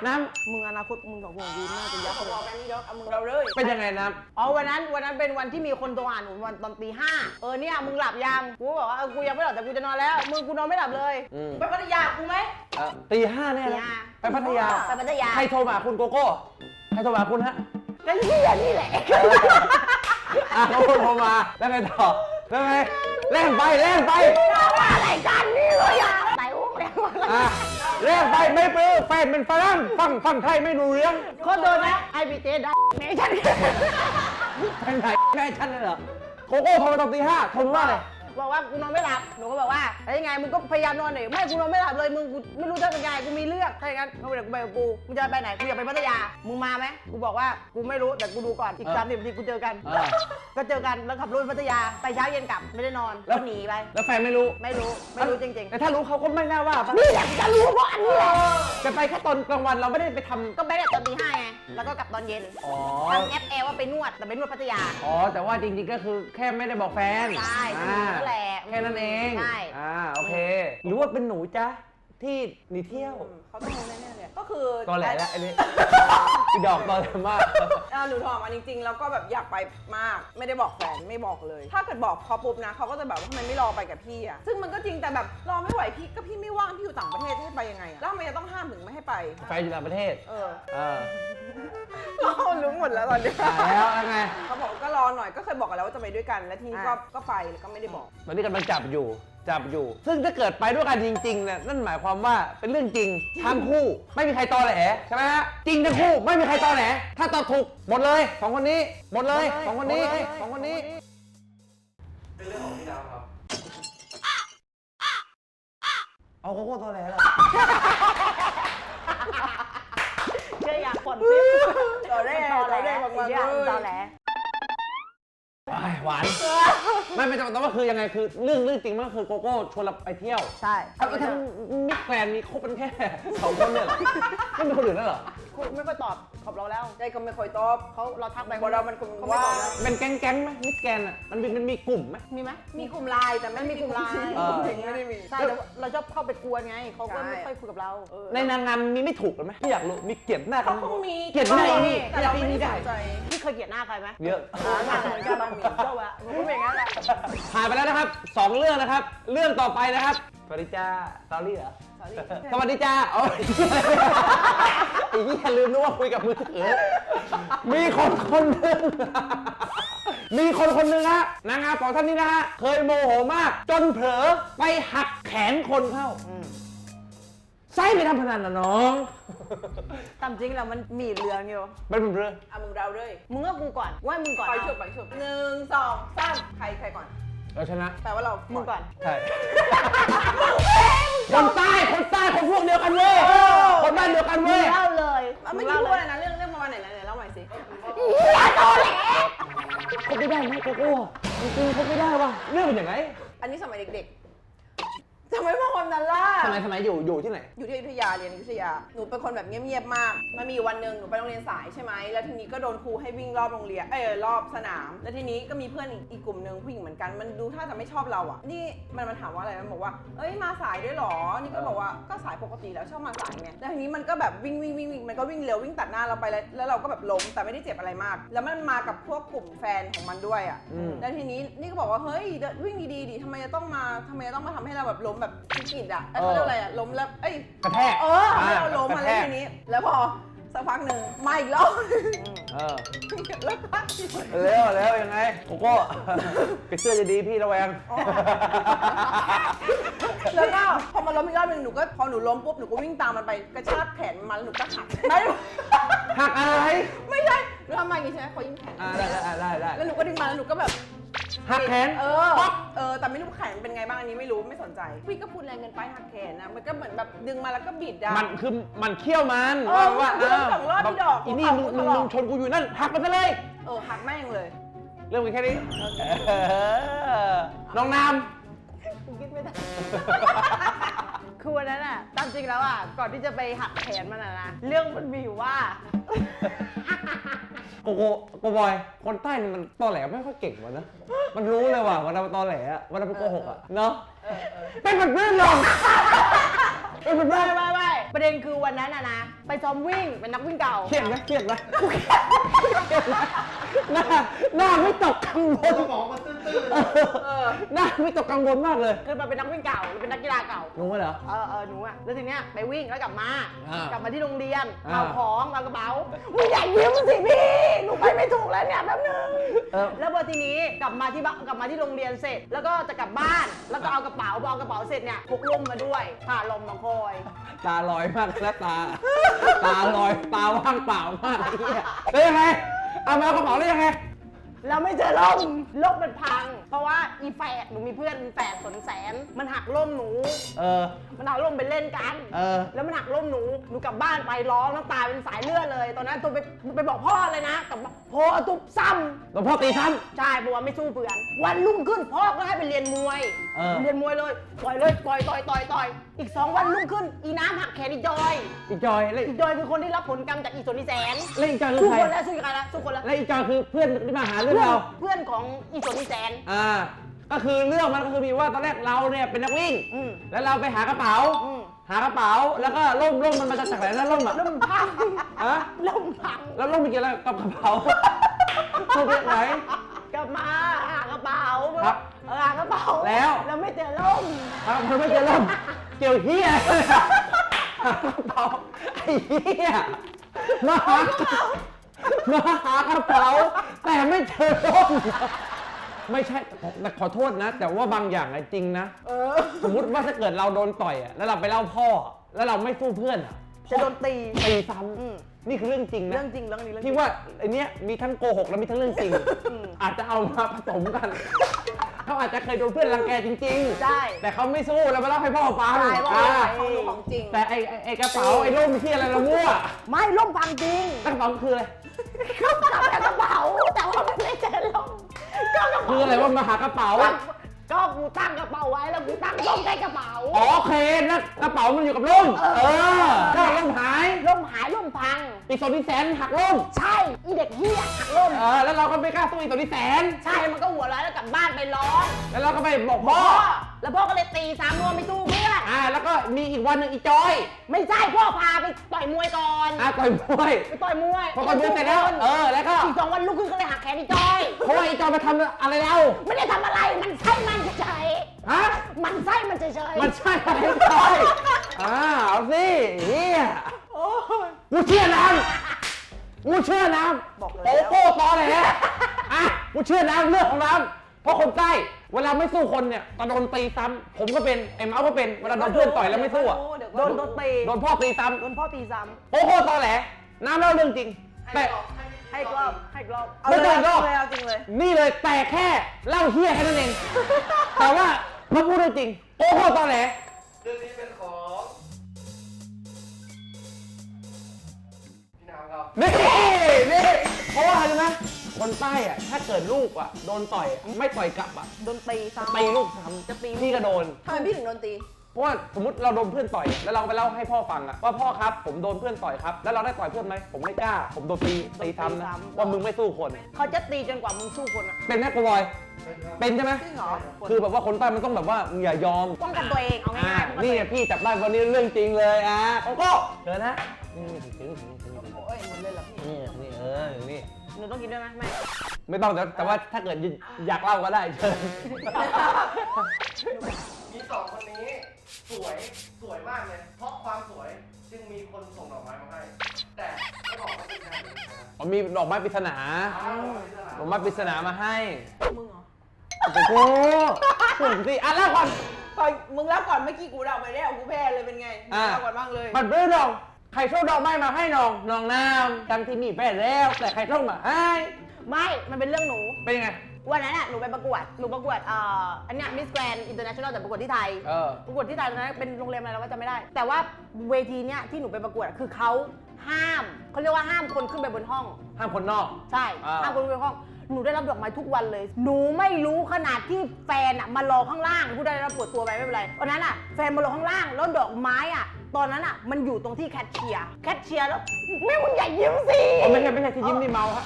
[SPEAKER 1] น้
[SPEAKER 2] มึงอนาคตมึงกับวงวีน่าจะยักษ์
[SPEAKER 3] เขา
[SPEAKER 2] เล
[SPEAKER 3] บอก
[SPEAKER 2] ย
[SPEAKER 3] กันนี่ดอกเอามึงเราเลยำ
[SPEAKER 1] เป็นยังไงน้
[SPEAKER 2] อ๋อวันนั้นวันนั้นเป็นวันที่มีคนโทรหาหนูวันตอนตีห้าเออเนี่ยมึงหลับยังกูก็บอกว่าเออกูยังไม่หลับแต่กูจะนอนแล้วมึงกูนอนไม่หลับเลยำ
[SPEAKER 1] อืม
[SPEAKER 3] ไปพัทยากูไหม
[SPEAKER 1] เอ่อตีห้าเนี่ย
[SPEAKER 2] ตี
[SPEAKER 1] นะ
[SPEAKER 2] ห้า
[SPEAKER 1] ไปพัทยา
[SPEAKER 2] ไปพัทยา
[SPEAKER 1] ใครโทรมาคุณโกโก้ ใครโทรมาคุณฮะ
[SPEAKER 2] ก็เหี้ยนี่แหละ
[SPEAKER 1] อะเขาโทรมา แล้วไงต่อ แล้วไงแล่งไปแล่งไป
[SPEAKER 2] ว่าอะไรกันนี่เลยอะไหนอุ้มแล้วอะ ไร
[SPEAKER 1] อะแล่งไปไม่เปื้อแฟนเป็นฝรั่งฟังฟังไทยไม่รู้เรื่อง
[SPEAKER 2] ขอโดนนะไอพีเจได้เมชัน
[SPEAKER 1] ไปไหนแม่ฉันเลยเหรอโกโก้โทรมาตอนตีห้าโทรมาว่าอะไร
[SPEAKER 2] บอกว่ากูนอนไม่หลับหนูก็บอกว่าแล้วยังไงมึงก็พยายามนอนหน่อยไม่กูนอนไม่หลับเลยมึงกูไม่รู้จะเป็นไงกูมีเรื่องถ้าอย่างนั้นเขาบอกกูไปกับกูมึงจะไปไหนกูอยากไปพัทยามึงมาไหมกูบอกว่ากูไม่รู้แต่กูดูก่อนอีก
[SPEAKER 1] เออ
[SPEAKER 2] สามสิบนาทีกูเจอกัน
[SPEAKER 1] เออ
[SPEAKER 2] ก็เจอกันแล้วขับรถไปพัทยาไปเช้าเย็นกลับไม่ได้นอน
[SPEAKER 1] แล้
[SPEAKER 2] ก็
[SPEAKER 1] ว
[SPEAKER 2] หนีไป
[SPEAKER 1] แล้วแฟนไม่รู้
[SPEAKER 2] ไม่รู้ไม่รู้จริง
[SPEAKER 1] แต่ถ้ารู้เขาก็ไม่น่าว่าปะ
[SPEAKER 2] ๆนี่แหละจะรู้เพราะอันนี้แหละ
[SPEAKER 1] จะไปแค่ตอนกลางวันเราไม่ได้ไปทำ
[SPEAKER 2] ก็ไปแต่ตอนตีห้าไง แล้วก็กลับตอนเย็น
[SPEAKER 1] อ๋อ
[SPEAKER 2] ทำแอปแอร์ว่าไปนวดแต่ไปนวดพัทยา
[SPEAKER 1] อ๋อ แต่ว่าจริงๆก็คือแค่ไม่ได้บอกแฟน
[SPEAKER 2] ใช่
[SPEAKER 1] อ่า
[SPEAKER 2] นั่นแหละ
[SPEAKER 1] แค่นั้นเอง
[SPEAKER 2] ใช่
[SPEAKER 1] อ่า โอเค หรือว่าเป็นหนูจ๊ะที่หนีเที่ยว
[SPEAKER 3] เขาต้องรู้แน่ๆเลย ก็คือ
[SPEAKER 1] ตอนแหลแล้วไอ้นี่อีดอกตอนแหลมาก
[SPEAKER 3] เออหนูถอดมาจริงๆ แล้วก็แบบอยากไปมาก ไม่ได้บอกแฟนไม่บอกเลย ถ้าเกิดบอกเขาปุ๊บนะเขาก็จะแบบว่าทำไมไม่รอไปกับพี่อะซึ่งมันก็จริงแต่แบบรอไม่ไหวพี่ก็พี่ไม่ว่างพี่อยู่ต่างประเทศให้ไปยังไงอะแล้วทำไมจะต้องห้ามถึงไม่ให้ไป
[SPEAKER 1] แฟนอยู่ต่างประเทศ
[SPEAKER 3] เออ
[SPEAKER 1] เออ
[SPEAKER 3] รอรู้หมดแล้วตอนนี้
[SPEAKER 1] อ่าแล้วแล้วไง
[SPEAKER 3] เขาบอกก็รอหน่อยก็เคยบอกกันแล้วว่าจะไปด้วยกัน แล้วทีนี้ก็
[SPEAKER 2] อะ
[SPEAKER 3] ก็ไปแล้วก็ไม่ได้บอก
[SPEAKER 1] ตอนนี้กำลังจับอยู่ จับอยู่ ซึ่งถ้าเกิดไปด้วยกันจริงๆเนี่ยนั่นหมายความว่าเป็นเรื่องจริงทั้งคู่ ไม่มีใครตอแหลใช่ไหมฮะจริงทั้งคู่ไม่มีใครตอแหลถ้าตอบถูกหมดเลยสองคนนี้หมดเลยสองคนนี้สองคนนี้
[SPEAKER 5] เป็นเรื่องของพี่ดาวครับ
[SPEAKER 1] เอาโกโก้ตอแหลเหรอ
[SPEAKER 2] เชื่ออยากผ่อนซิป
[SPEAKER 3] ต่อแรก
[SPEAKER 2] ต่อแหล
[SPEAKER 3] ต่อแรกมากๆ
[SPEAKER 2] อีก อย่าง
[SPEAKER 3] เลย
[SPEAKER 2] ต่อแหล
[SPEAKER 1] ว้ายหวาน ไม่ไม่แต่แต่ว่าคือยังไงคือเรื่องเรื่องจริงมันก็คือโกโก้ชวนเราไปเที่ยว
[SPEAKER 2] ใช่
[SPEAKER 1] เอาแล้วทั้งมิกแกรนมีคบกันแค่สองคนเนี่ยเหรอไม่มีคนอื่นแล้วเหรอ
[SPEAKER 2] คุณไม่ค่อยตอบขอบเราแล้ว
[SPEAKER 3] ได้ก็ไม่ค่อยตอบ
[SPEAKER 2] เขาเราทักไป
[SPEAKER 3] บอกเรามันคง
[SPEAKER 2] เขาไม่
[SPEAKER 3] ว่า
[SPEAKER 2] ตอบแล้ว
[SPEAKER 1] เป็นแก๊งแก๊งๆไหมมิกแกรนอะมันมีมันมีกลุ่มไหม
[SPEAKER 2] มีไหม
[SPEAKER 3] มีกลุ่มไลน์แต่ไม่มีกลุ่ม
[SPEAKER 2] ไลน์
[SPEAKER 3] จริง
[SPEAKER 1] เออ
[SPEAKER 3] จริงไม่ได้มี
[SPEAKER 2] ใช่แต่ว่าเราชอบเข้าไปกวนไงเขาก็
[SPEAKER 3] ใช่
[SPEAKER 2] ไม่ค่อยคุยกับเรา
[SPEAKER 3] เออ
[SPEAKER 1] ในนางงามมีไม่ถูกกันไหมพี่อยากรู้มีเกลียดหน้ากั
[SPEAKER 3] เขา
[SPEAKER 1] น
[SPEAKER 3] คงมี
[SPEAKER 1] เกลียดหน้าอีนี่
[SPEAKER 3] แต่
[SPEAKER 1] อยาก
[SPEAKER 3] เรา
[SPEAKER 1] อี
[SPEAKER 3] ไม่
[SPEAKER 1] นี่
[SPEAKER 3] ได้
[SPEAKER 1] ได้
[SPEAKER 3] สนใจ
[SPEAKER 2] พี่เคยเกลียดหน้าใครไหม
[SPEAKER 1] เยอะ
[SPEAKER 2] อ่าหน้าเหมือนกันเรามี
[SPEAKER 1] องเรื่องนะครับ เรื่องต่อไปนะครับสวัสดีจ้าสอรี่เหรอ สวัสดีจ้าโอ้ยไอ้ยี่ลืมนึกว่าคุยกับมือถือ มีคนคนหนึ่ง มีคนคนหนึ่งฮะนางงามของท่านนี้นะฮะ เคยโมโหมาก จนเผลอไปหักแขนคนเข้าไส้ไปทำพนันนะน้อง
[SPEAKER 2] ตามจริงแล้วมันมีเรื่องอยู่
[SPEAKER 1] เป็นเรื่อง
[SPEAKER 3] เอามึงเราเลย
[SPEAKER 2] มึงก็กูก่อนว่ามึงก่อน
[SPEAKER 3] ไป
[SPEAKER 2] เอา
[SPEAKER 3] ฉุบไปฉุบหนึ่งสองสามใครใครก่อน
[SPEAKER 1] เราชนะ
[SPEAKER 3] แปลว่าเรา
[SPEAKER 2] มึงก่อน
[SPEAKER 1] ใช่ คนใต้คนใต้คนพวกเดียวกันเว้ยคนบ้านเดียวกัน
[SPEAKER 2] มึ
[SPEAKER 1] เว้
[SPEAKER 2] ง
[SPEAKER 1] ย
[SPEAKER 2] เล่าเลย
[SPEAKER 3] อะไม่
[SPEAKER 2] ง
[SPEAKER 3] รู้
[SPEAKER 2] เล่า
[SPEAKER 3] อะไรนะเรื่องเรื่องประมาณไหนนะไหนเล่าใหม่สิ
[SPEAKER 1] คบไม่ได้ไหมโกโก้จริงๆคบไม่ได้ว่ะเรื่องเป็นอย่างไร
[SPEAKER 3] อันนี้สมัยเด็กๆ จะไม่มาคนนั้นล่ะ
[SPEAKER 1] สมัยสมัยอยู่อยู่ที่ไหน
[SPEAKER 3] อยู่ที่อยุธยาเรียนอยุธยา หนูเป็นคนแบบเงียบๆมาก มันมีอยู่วันหนึ่งหนูไปโรงเรียนสายใช่ไหม แล้วทีนี้ก็โดนครูให้วิ่งรอบโรงเรียน เออรอบสนาม แล้วทีนี้ก็มีเพื่อนอีกอีกกลุ่มหนึ่งผู้หญิงเหมือนกัน มันดูท่าจะไม่ชอบเราอะ นี่มันมันถามว่าอะไร มันบอกว่า เอ้ยมาสายด้วยเหรอ นี่ก็บอกว่าก็สายปกติแล้วชอบมาสายไง แล้วทีนี้มันก็แบบวิ่งวิ่งวิ่งวิ่งมันก็วิ่งเร็ววิ่งตัดหน้าเราไปแล้วแล้วเราก็แบบล้มแต่ไม่ได้เจ็บอะไรมาก แล้วมันมากับพวกกลุ่มแฟนของมันด้วยอะ
[SPEAKER 1] อืม
[SPEAKER 3] แล้วทีนี้นี่ก็บอกว่าเฮ้ยเดินวิ่งดีๆดิทำไมจะต้องมาทำไมจะต้องมาทำให้เราแบบล้มแบบพิกิดอะเอ้ยเขาเรียกอะไรอะล้มแล้วเอ้ย
[SPEAKER 1] กระแทก
[SPEAKER 3] เออให้เราล้มมาแล้วทีนี้ แล้วพอสักพักหนึ่งมาอีกรอบ
[SPEAKER 1] เออ
[SPEAKER 3] แล้วพักอีก
[SPEAKER 1] เร็วเร็วยังไงโกโก้ปิดเสื้อจะดีพี่ระแวง
[SPEAKER 3] แล้วก็พอมาล้มอีกรอบหนึ่งหนูก็พอหนูล้มปุ๊บหนูก็วิ่งตามมันไปกระชากแขนมันแล้วหนูก็หักไม่
[SPEAKER 1] หักอะไร
[SPEAKER 3] ไม่ใช่หนูทำมาอย่างงี้ใช่ไหมเขายิ้มแขน
[SPEAKER 1] อ่าได้ได้ได้ได้
[SPEAKER 3] แล้วหนูก็ดึงมาแล้วหนูก็แบบ
[SPEAKER 1] หักแขน
[SPEAKER 3] เออ
[SPEAKER 1] ปั๊บ
[SPEAKER 3] เออ แต่ไม่รู้แขนเป็นไงบ้างอันนี้ไม่รู้ไม่สนใจ พี่ก็พูดแรงเกินไปหักแขนนะมันก็เหมือนแบบดึงมาแล้วก็บิดอะ
[SPEAKER 1] มันคือมันเคี่ยวมัน
[SPEAKER 3] เออ
[SPEAKER 1] ว่า
[SPEAKER 3] มันสองรอบพี่ดอก
[SPEAKER 1] อีนี่มึงมึง
[SPEAKER 3] หัวเข่า
[SPEAKER 1] มึงชนกูอยู่นั่นหักมันไปเลย
[SPEAKER 3] เออหักแม่งเลย
[SPEAKER 1] เรื่องมันแค่นี้เออน้องน้
[SPEAKER 2] กูคิดไม่ได้ คือวันนั้นอะตามจริงแล้วอะก่อนที่จะไปหักแขนมันอะนะ เรื่องมันมีอยู่ว่าำ
[SPEAKER 1] โกโก้โกบอย คนใต้นี่มันตอแหลไม่ค่อยเก่งวะนะ มันรู้เลยว่ะวันเราตอแหลอะวันเราเป็นโกหกอะเนาะ เป็นแบบนั้นหรอกเป็นแบบนั้น
[SPEAKER 2] ไม่ไม่ไม่ประเด็นคือวันนั้นอะนะ ไปซ้อมวิ่งเป็นนักวิ่งเก่า
[SPEAKER 1] เครียดไหมเครียดไหมเครียดไหมหน้าหน้าไม่ตกกังวล
[SPEAKER 5] สมองมันตื้น
[SPEAKER 3] เออ
[SPEAKER 1] หน้าไม่ตกกังวลมากเลย
[SPEAKER 2] คือมันเป็นนักวิ่งเก่าเป็นนักกีฬาเก่า
[SPEAKER 1] รู้ไหมเหรอ
[SPEAKER 2] เออเออหนูอะแล้วทีเนี้ยไปวิ่งแล้วกลับมา
[SPEAKER 1] อ่าก
[SPEAKER 2] ลับมาที่โรงเรียน
[SPEAKER 1] อ่า
[SPEAKER 2] เอาของเอากระเป๋ามึงอย่ายิ้มสิพี่ หนูไปไม่ถูกแล้วเนี่ยแป๊บนึง
[SPEAKER 1] เออ
[SPEAKER 2] แล้วพอทีนี้กลับมาที่บ้านกลับมาที่โรงเรียนเสร็จ แล้วก็จะกลับบ้าน แล้วก็เอากระเป๋าพอเอากระเป๋าเสร็จเนี่ยพกร่มมาด้วยผ่าลมมาคอย
[SPEAKER 1] ตาลอยมากนะตา ตาลอยตาว่างเปล่ามากไอ้เหี้ยแล้วยังไงเอามาเอากระเป๋าแล้วยังไง
[SPEAKER 2] เราไม่เจอร่มร่มมันพัง เพราะว่าอีแฝดหนูมีเพื่อนแฝดสนแสน มันหักร่มหนู
[SPEAKER 1] เออ
[SPEAKER 2] มันเอาร่มไปเล่นกัน
[SPEAKER 1] เออ
[SPEAKER 2] แล้วมันหักร่มหนู หนูกลับบ้านไปร้องน้ำตาเป็นสายเลือดเลย ตอนนั้นตัวไปไปบอกพ่อเลยนะกลับมาพ่อตุบซ้ำ
[SPEAKER 1] หลวงพ่อตีซ้
[SPEAKER 2] ใช่บอกว่าไม่สู้เพื่อน วันรุ่งขึ้นพ่อก็ให้ไปเรียนมวย
[SPEAKER 1] เออ
[SPEAKER 2] เรียนมวยเลยต่อยเลยต่อยต่อยต่อยต่อยอีกสองวันรุ่งขึ้น อีน้ำหักแขนอีจอยำ
[SPEAKER 1] อีจอยแล้ว
[SPEAKER 2] อีจอยคือคนที่รับผลกรรมจากอีสนอีแสน
[SPEAKER 1] แล้วอีจอยคือ
[SPEAKER 2] สู้
[SPEAKER 1] ใคร
[SPEAKER 2] คนแล้วสู้ใครแล้วสู้คนแล้ว
[SPEAKER 1] แล้วอีจอยคือเพื่อนที่มาหาเรื่อง
[SPEAKER 2] เพื่อน
[SPEAKER 1] เรา
[SPEAKER 2] เพื่อนของอีสนอีแสน
[SPEAKER 1] อ่าก็คือเรื่องมันก็คือมีว่าตอนแรกเราเนี่ยเป็นนักวิ่ง
[SPEAKER 2] อืม
[SPEAKER 1] แล้วเราไปหากระเป๋า
[SPEAKER 2] อืม
[SPEAKER 1] หากระเป๋าแล้วก็ร่มร่มมันมาจากไหนนะร่มอะ
[SPEAKER 2] ล่มพัง
[SPEAKER 1] ฮะ
[SPEAKER 2] ล่มพัง
[SPEAKER 1] แล้วร่มมีกี่อะไรกับกระเป๋าตัวเรียกไหน
[SPEAKER 2] กลับมาหากระเป๋า
[SPEAKER 1] ครับ
[SPEAKER 2] เออหากระเป๋า
[SPEAKER 1] แล้ว
[SPEAKER 2] แล้วไม่เจอล่ม
[SPEAKER 1] หากระเป๋าไม่เจอร่มเกี่ยวเฮียหากระเป๋าไอ้เฮียมาหากระเป๋ามาหากระเป๋าแต่ไม่เจอร่ม ไม่ใช่แต่ขอโทษนะ แต่ว่าบางอย่างอะจริงนะ
[SPEAKER 3] เออ
[SPEAKER 1] สมมติว่าถ้าเกิดเราโดนต่อยอะแล้วเราไปเล่าพ่อแล้วเราไม่สู้เพื่อนอะ
[SPEAKER 2] จะโดนตี
[SPEAKER 1] ตีซ้
[SPEAKER 2] อืมำ
[SPEAKER 1] นี่คือเรื่องจริงนะ
[SPEAKER 2] เรื่องจริงเรื่องนี้เรื่องจริ
[SPEAKER 1] พี่
[SPEAKER 2] ง
[SPEAKER 1] ว่าไอเนี้ยมีทั้งโกหกและมีทั้งเรื่องจริง
[SPEAKER 2] อืม
[SPEAKER 1] อาจจะเอามาผสมกัน เขาอาจจะเคยโดนเพื่อนรังแกจริงๆ
[SPEAKER 2] ใช่
[SPEAKER 1] แต่เขาไม่สู้แล้วมาเล่าให้พ่อฟัง
[SPEAKER 2] ใช่พ่อ
[SPEAKER 1] อ่า
[SPEAKER 2] ฟัง
[SPEAKER 3] เขารู้ของจริง
[SPEAKER 1] แต่ไอไอ้ไอกระเป๋าไอ้ร่มที่อะไรเรามั่ว
[SPEAKER 2] ไม่ล่มพังจริง
[SPEAKER 1] แล้วกระเป๋าคืออะไร
[SPEAKER 2] ก็กลับแต่กระเป๋าแต่ว่ามันไม่เจอล่ม ก็กระ
[SPEAKER 1] คือ
[SPEAKER 2] เป๋า
[SPEAKER 1] อะไรว่ามาหากระเป๋า
[SPEAKER 2] ก็กูตั้งกระเป๋าไว้แล้วกูตั้งล่มใกล้กระเป๋า
[SPEAKER 1] อ๋อโอเคนะกระเป๋ามันอยู่กับร่ม เออถ้าร่มหาย
[SPEAKER 2] ล่มหายล่มพัง
[SPEAKER 1] อีกสองที่แสนหักร่ม
[SPEAKER 2] ใช่อีเด็กเหี้ยหักล่ม
[SPEAKER 1] เออ แล้วเราก็ไม่กล้าสู้อีกสองที่แสน
[SPEAKER 2] ใช่มันก็หัวเร้อยแล้วกลับบ้านไปร้อง
[SPEAKER 1] แล้วเราก็ไปบอกพ่อ
[SPEAKER 2] พ่อแล้วพ่อก็เลยตีสามนวมไปสู้เพื่อน
[SPEAKER 1] อ่าแล้วก็มีอีกวันหนึ่งอีจอย
[SPEAKER 2] ไม่ใช่พ่อพาไปต่อยมวยก่อน
[SPEAKER 1] อ่าต่อยมวย
[SPEAKER 2] ไปต่อยมวย
[SPEAKER 1] พอต่อยมวยเสร็จแล้วเออแล้วก็
[SPEAKER 2] อีกสองวันลุกขึ้นก็เลยหักแขนอีจอย
[SPEAKER 1] เพราะว่าอีจอยมาทำอะไรเรา
[SPEAKER 2] ไม่ได้ทำอะไรมันไส้มันเฉย
[SPEAKER 1] ฮะ
[SPEAKER 2] ๆมันไส้มันเฉยๆ
[SPEAKER 1] มันใช่อะไรจอยอ่าเอาสิเฮีย
[SPEAKER 3] โอ้ย
[SPEAKER 1] กูเชื่อน้ำกูเชื่อน้ำ
[SPEAKER 2] บอก
[SPEAKER 1] โอ้
[SPEAKER 2] แล้ว
[SPEAKER 1] โหตอแหลอะกูเชื่อน้ำเรื่องของน้ำเพราะคนใต้ เวลาไม่สู้คนเนี่ยตอนโดนตีซ้ำผมก็เป็นไอ้เมาส์ก็เป็นเวลาโดนเพื่อนต่อยแล้วไม่สู้อะ
[SPEAKER 3] เดี๋ยว
[SPEAKER 2] โด
[SPEAKER 3] ก็
[SPEAKER 2] น
[SPEAKER 3] รู้
[SPEAKER 2] โดนตี
[SPEAKER 1] โดนพ่อตีซ้
[SPEAKER 2] โดนพ่อตีซ้ำ
[SPEAKER 1] โอ้โหตอแหลน้ำเล่าเรื่องจริงแต่ำ
[SPEAKER 2] ให้อีกรอบให้อีกรอบ
[SPEAKER 3] เอา
[SPEAKER 1] ไม่
[SPEAKER 3] เล
[SPEAKER 1] ต้อยงก็
[SPEAKER 3] เอาเลยเอาจริงเลย
[SPEAKER 1] นี่เลยแต่แค่เล่าเฮี้ยแค่นั้นเอง แต่ว่ามาพูดเรื่องจริง โอ้โหตอแหล
[SPEAKER 5] เรื่องนี้เป็นของพี่น้ำครับ
[SPEAKER 1] นี่นี่เพราะว่าอะไรรู้ไหม คนใต้อะถ้าเกิดลูกอะโดนต่อยอะไม่ต่อยกลับอะ
[SPEAKER 2] โดนตีซ้ำ
[SPEAKER 1] ตีลูกซ้
[SPEAKER 2] จะตีำ
[SPEAKER 1] พี่ก็โดน
[SPEAKER 3] ทำไมพี่ถึงโดนตี
[SPEAKER 1] เพราะว่าสมมติเราโดนเพื่อนต่อย แล้วเราไปเล่าให้พ่อฟังอะว่าพ่อครับผมโดนเพื่อนต่อยครับ แล้วเราได้ต่อยเพื่อนไหมผมไม่กล้า ผมโดนตีตีซ้ำนะว่ามึงไม่สู้คน
[SPEAKER 2] เขาจะตีจนกว่ามึงสู้คนอะ
[SPEAKER 1] เป็นแม่กบอย เป็นใช่ไหม
[SPEAKER 3] จริงเหรอ
[SPEAKER 1] คือแบบว่าคนใต้มันต้องแบบว่ามึงอย่ายอม
[SPEAKER 2] ป้องกันตัวเองเอา
[SPEAKER 1] อ่า
[SPEAKER 2] ง่ายๆป้องกัน
[SPEAKER 1] นี่
[SPEAKER 2] ตัวเอง
[SPEAKER 1] พี่จับได้วันนี้เรื่องจริงเลยอะโกโก้เจอนะนี่ถึงถึงถึงถึง
[SPEAKER 2] โอ้ยหมดเลยเหรอพี่
[SPEAKER 1] นี่นี่เออนี่
[SPEAKER 2] หนูต้องกินด้วยไหมไม่
[SPEAKER 1] ไม่ต้องแต่แต่ว่าถ้าเกิดอยากเล่าก็ได้เชิญ
[SPEAKER 5] มีสองคนนี้ สวยสวยมากเลย เพราะความสวยจึงมีคนส่งดอกไม้มาให้ แต่ไม่บอกว่าเป็นใครเป็นใคร
[SPEAKER 1] อ๋อมีดอกไม้ปริศนา
[SPEAKER 5] อ้าว
[SPEAKER 1] ดอกไม้ปริศนามาให้
[SPEAKER 3] มึงเหรอ
[SPEAKER 1] โอ้โหถึงสิอะเล่าก่อน
[SPEAKER 3] ก่อนมึงแล้วก่อนเมื่อกี้กูเดาไปแล้วกูแพ้เลยเป็นไงมึง
[SPEAKER 1] อ่า
[SPEAKER 3] เล่าก่อนบ้างเลย
[SPEAKER 1] มันเรื่องดอกใค รส่งดอกไม้มาให้น้องน้องน้ำทั้งที่มีแฟนแล้ว แต่ใครส่งมาให้
[SPEAKER 2] ไม่ มันเป็นเรื่องหนู
[SPEAKER 1] เป็นยังไง
[SPEAKER 2] วันนั้นอะ หนูไปประกวด หนูประกวดเอ่ออันเนี้ยมิสแกรนด์อินเตอร์เนชั่นแนลแต่ประกวดที่ไทย
[SPEAKER 1] เออ
[SPEAKER 2] ประกวดที่ไทยตอนนั้นเป็นโรงแรมอะไรเราก็จำไม่ได้ แต่ว่าเวทีเนี้ยที่หนูไปประกวดอะคือเขาห้ามเขาเรียกว่าห้ามคนขึ้นไปบนห้อง
[SPEAKER 1] ห้ามคนนอก
[SPEAKER 2] ใช่
[SPEAKER 1] อ่า
[SPEAKER 2] ห้ามคนขึ้นไปบนห้อง หนูได้รับดอกไม้ทุกวันเลย หนูไม่รู้ขนาดที่แฟนอะมารอข้างล่าง ผู้ได้รับปวดตัวไปไม่เป็นไรวันนั้นอะแฟนมารอข้างล่างแล้วดอกไม้อะตอนนั้นอะมันอยู่ตรงที่แคทเชียร์แคทเชียร์แล้วไม่มึงอย่ายิ้มสิ
[SPEAKER 1] อ๋อไม่ใช่ไม่ใช่ที่ยิ้มนี่เมาครับ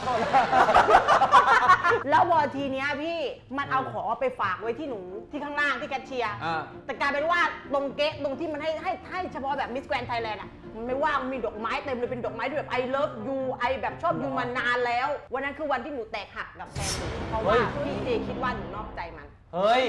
[SPEAKER 2] แล้วพอทีเนี้ยพี่มันเอาของไปฝากไว้ที่หนูที่ข้างล่างที่แคชเชียร์
[SPEAKER 1] อ่า
[SPEAKER 2] แต่กลายเป็นว่าตรงเก๊ะตรงที่มันให้ให้ให้เฉพาะแบบมิสแกรน n d ไทยแลนด์อะมันไม่ว่างมีดอกไม้เต็มเลยเป็นดอกไม้ที่แบบ I love you ไอแบบชอบยูมานานแล้ว วันนั้นคือวันที่หนูแตกหักกับแฟนหนูเพราะว่าพี่เจคิดว่าหนูนอกใจมัน
[SPEAKER 1] เฮ้ย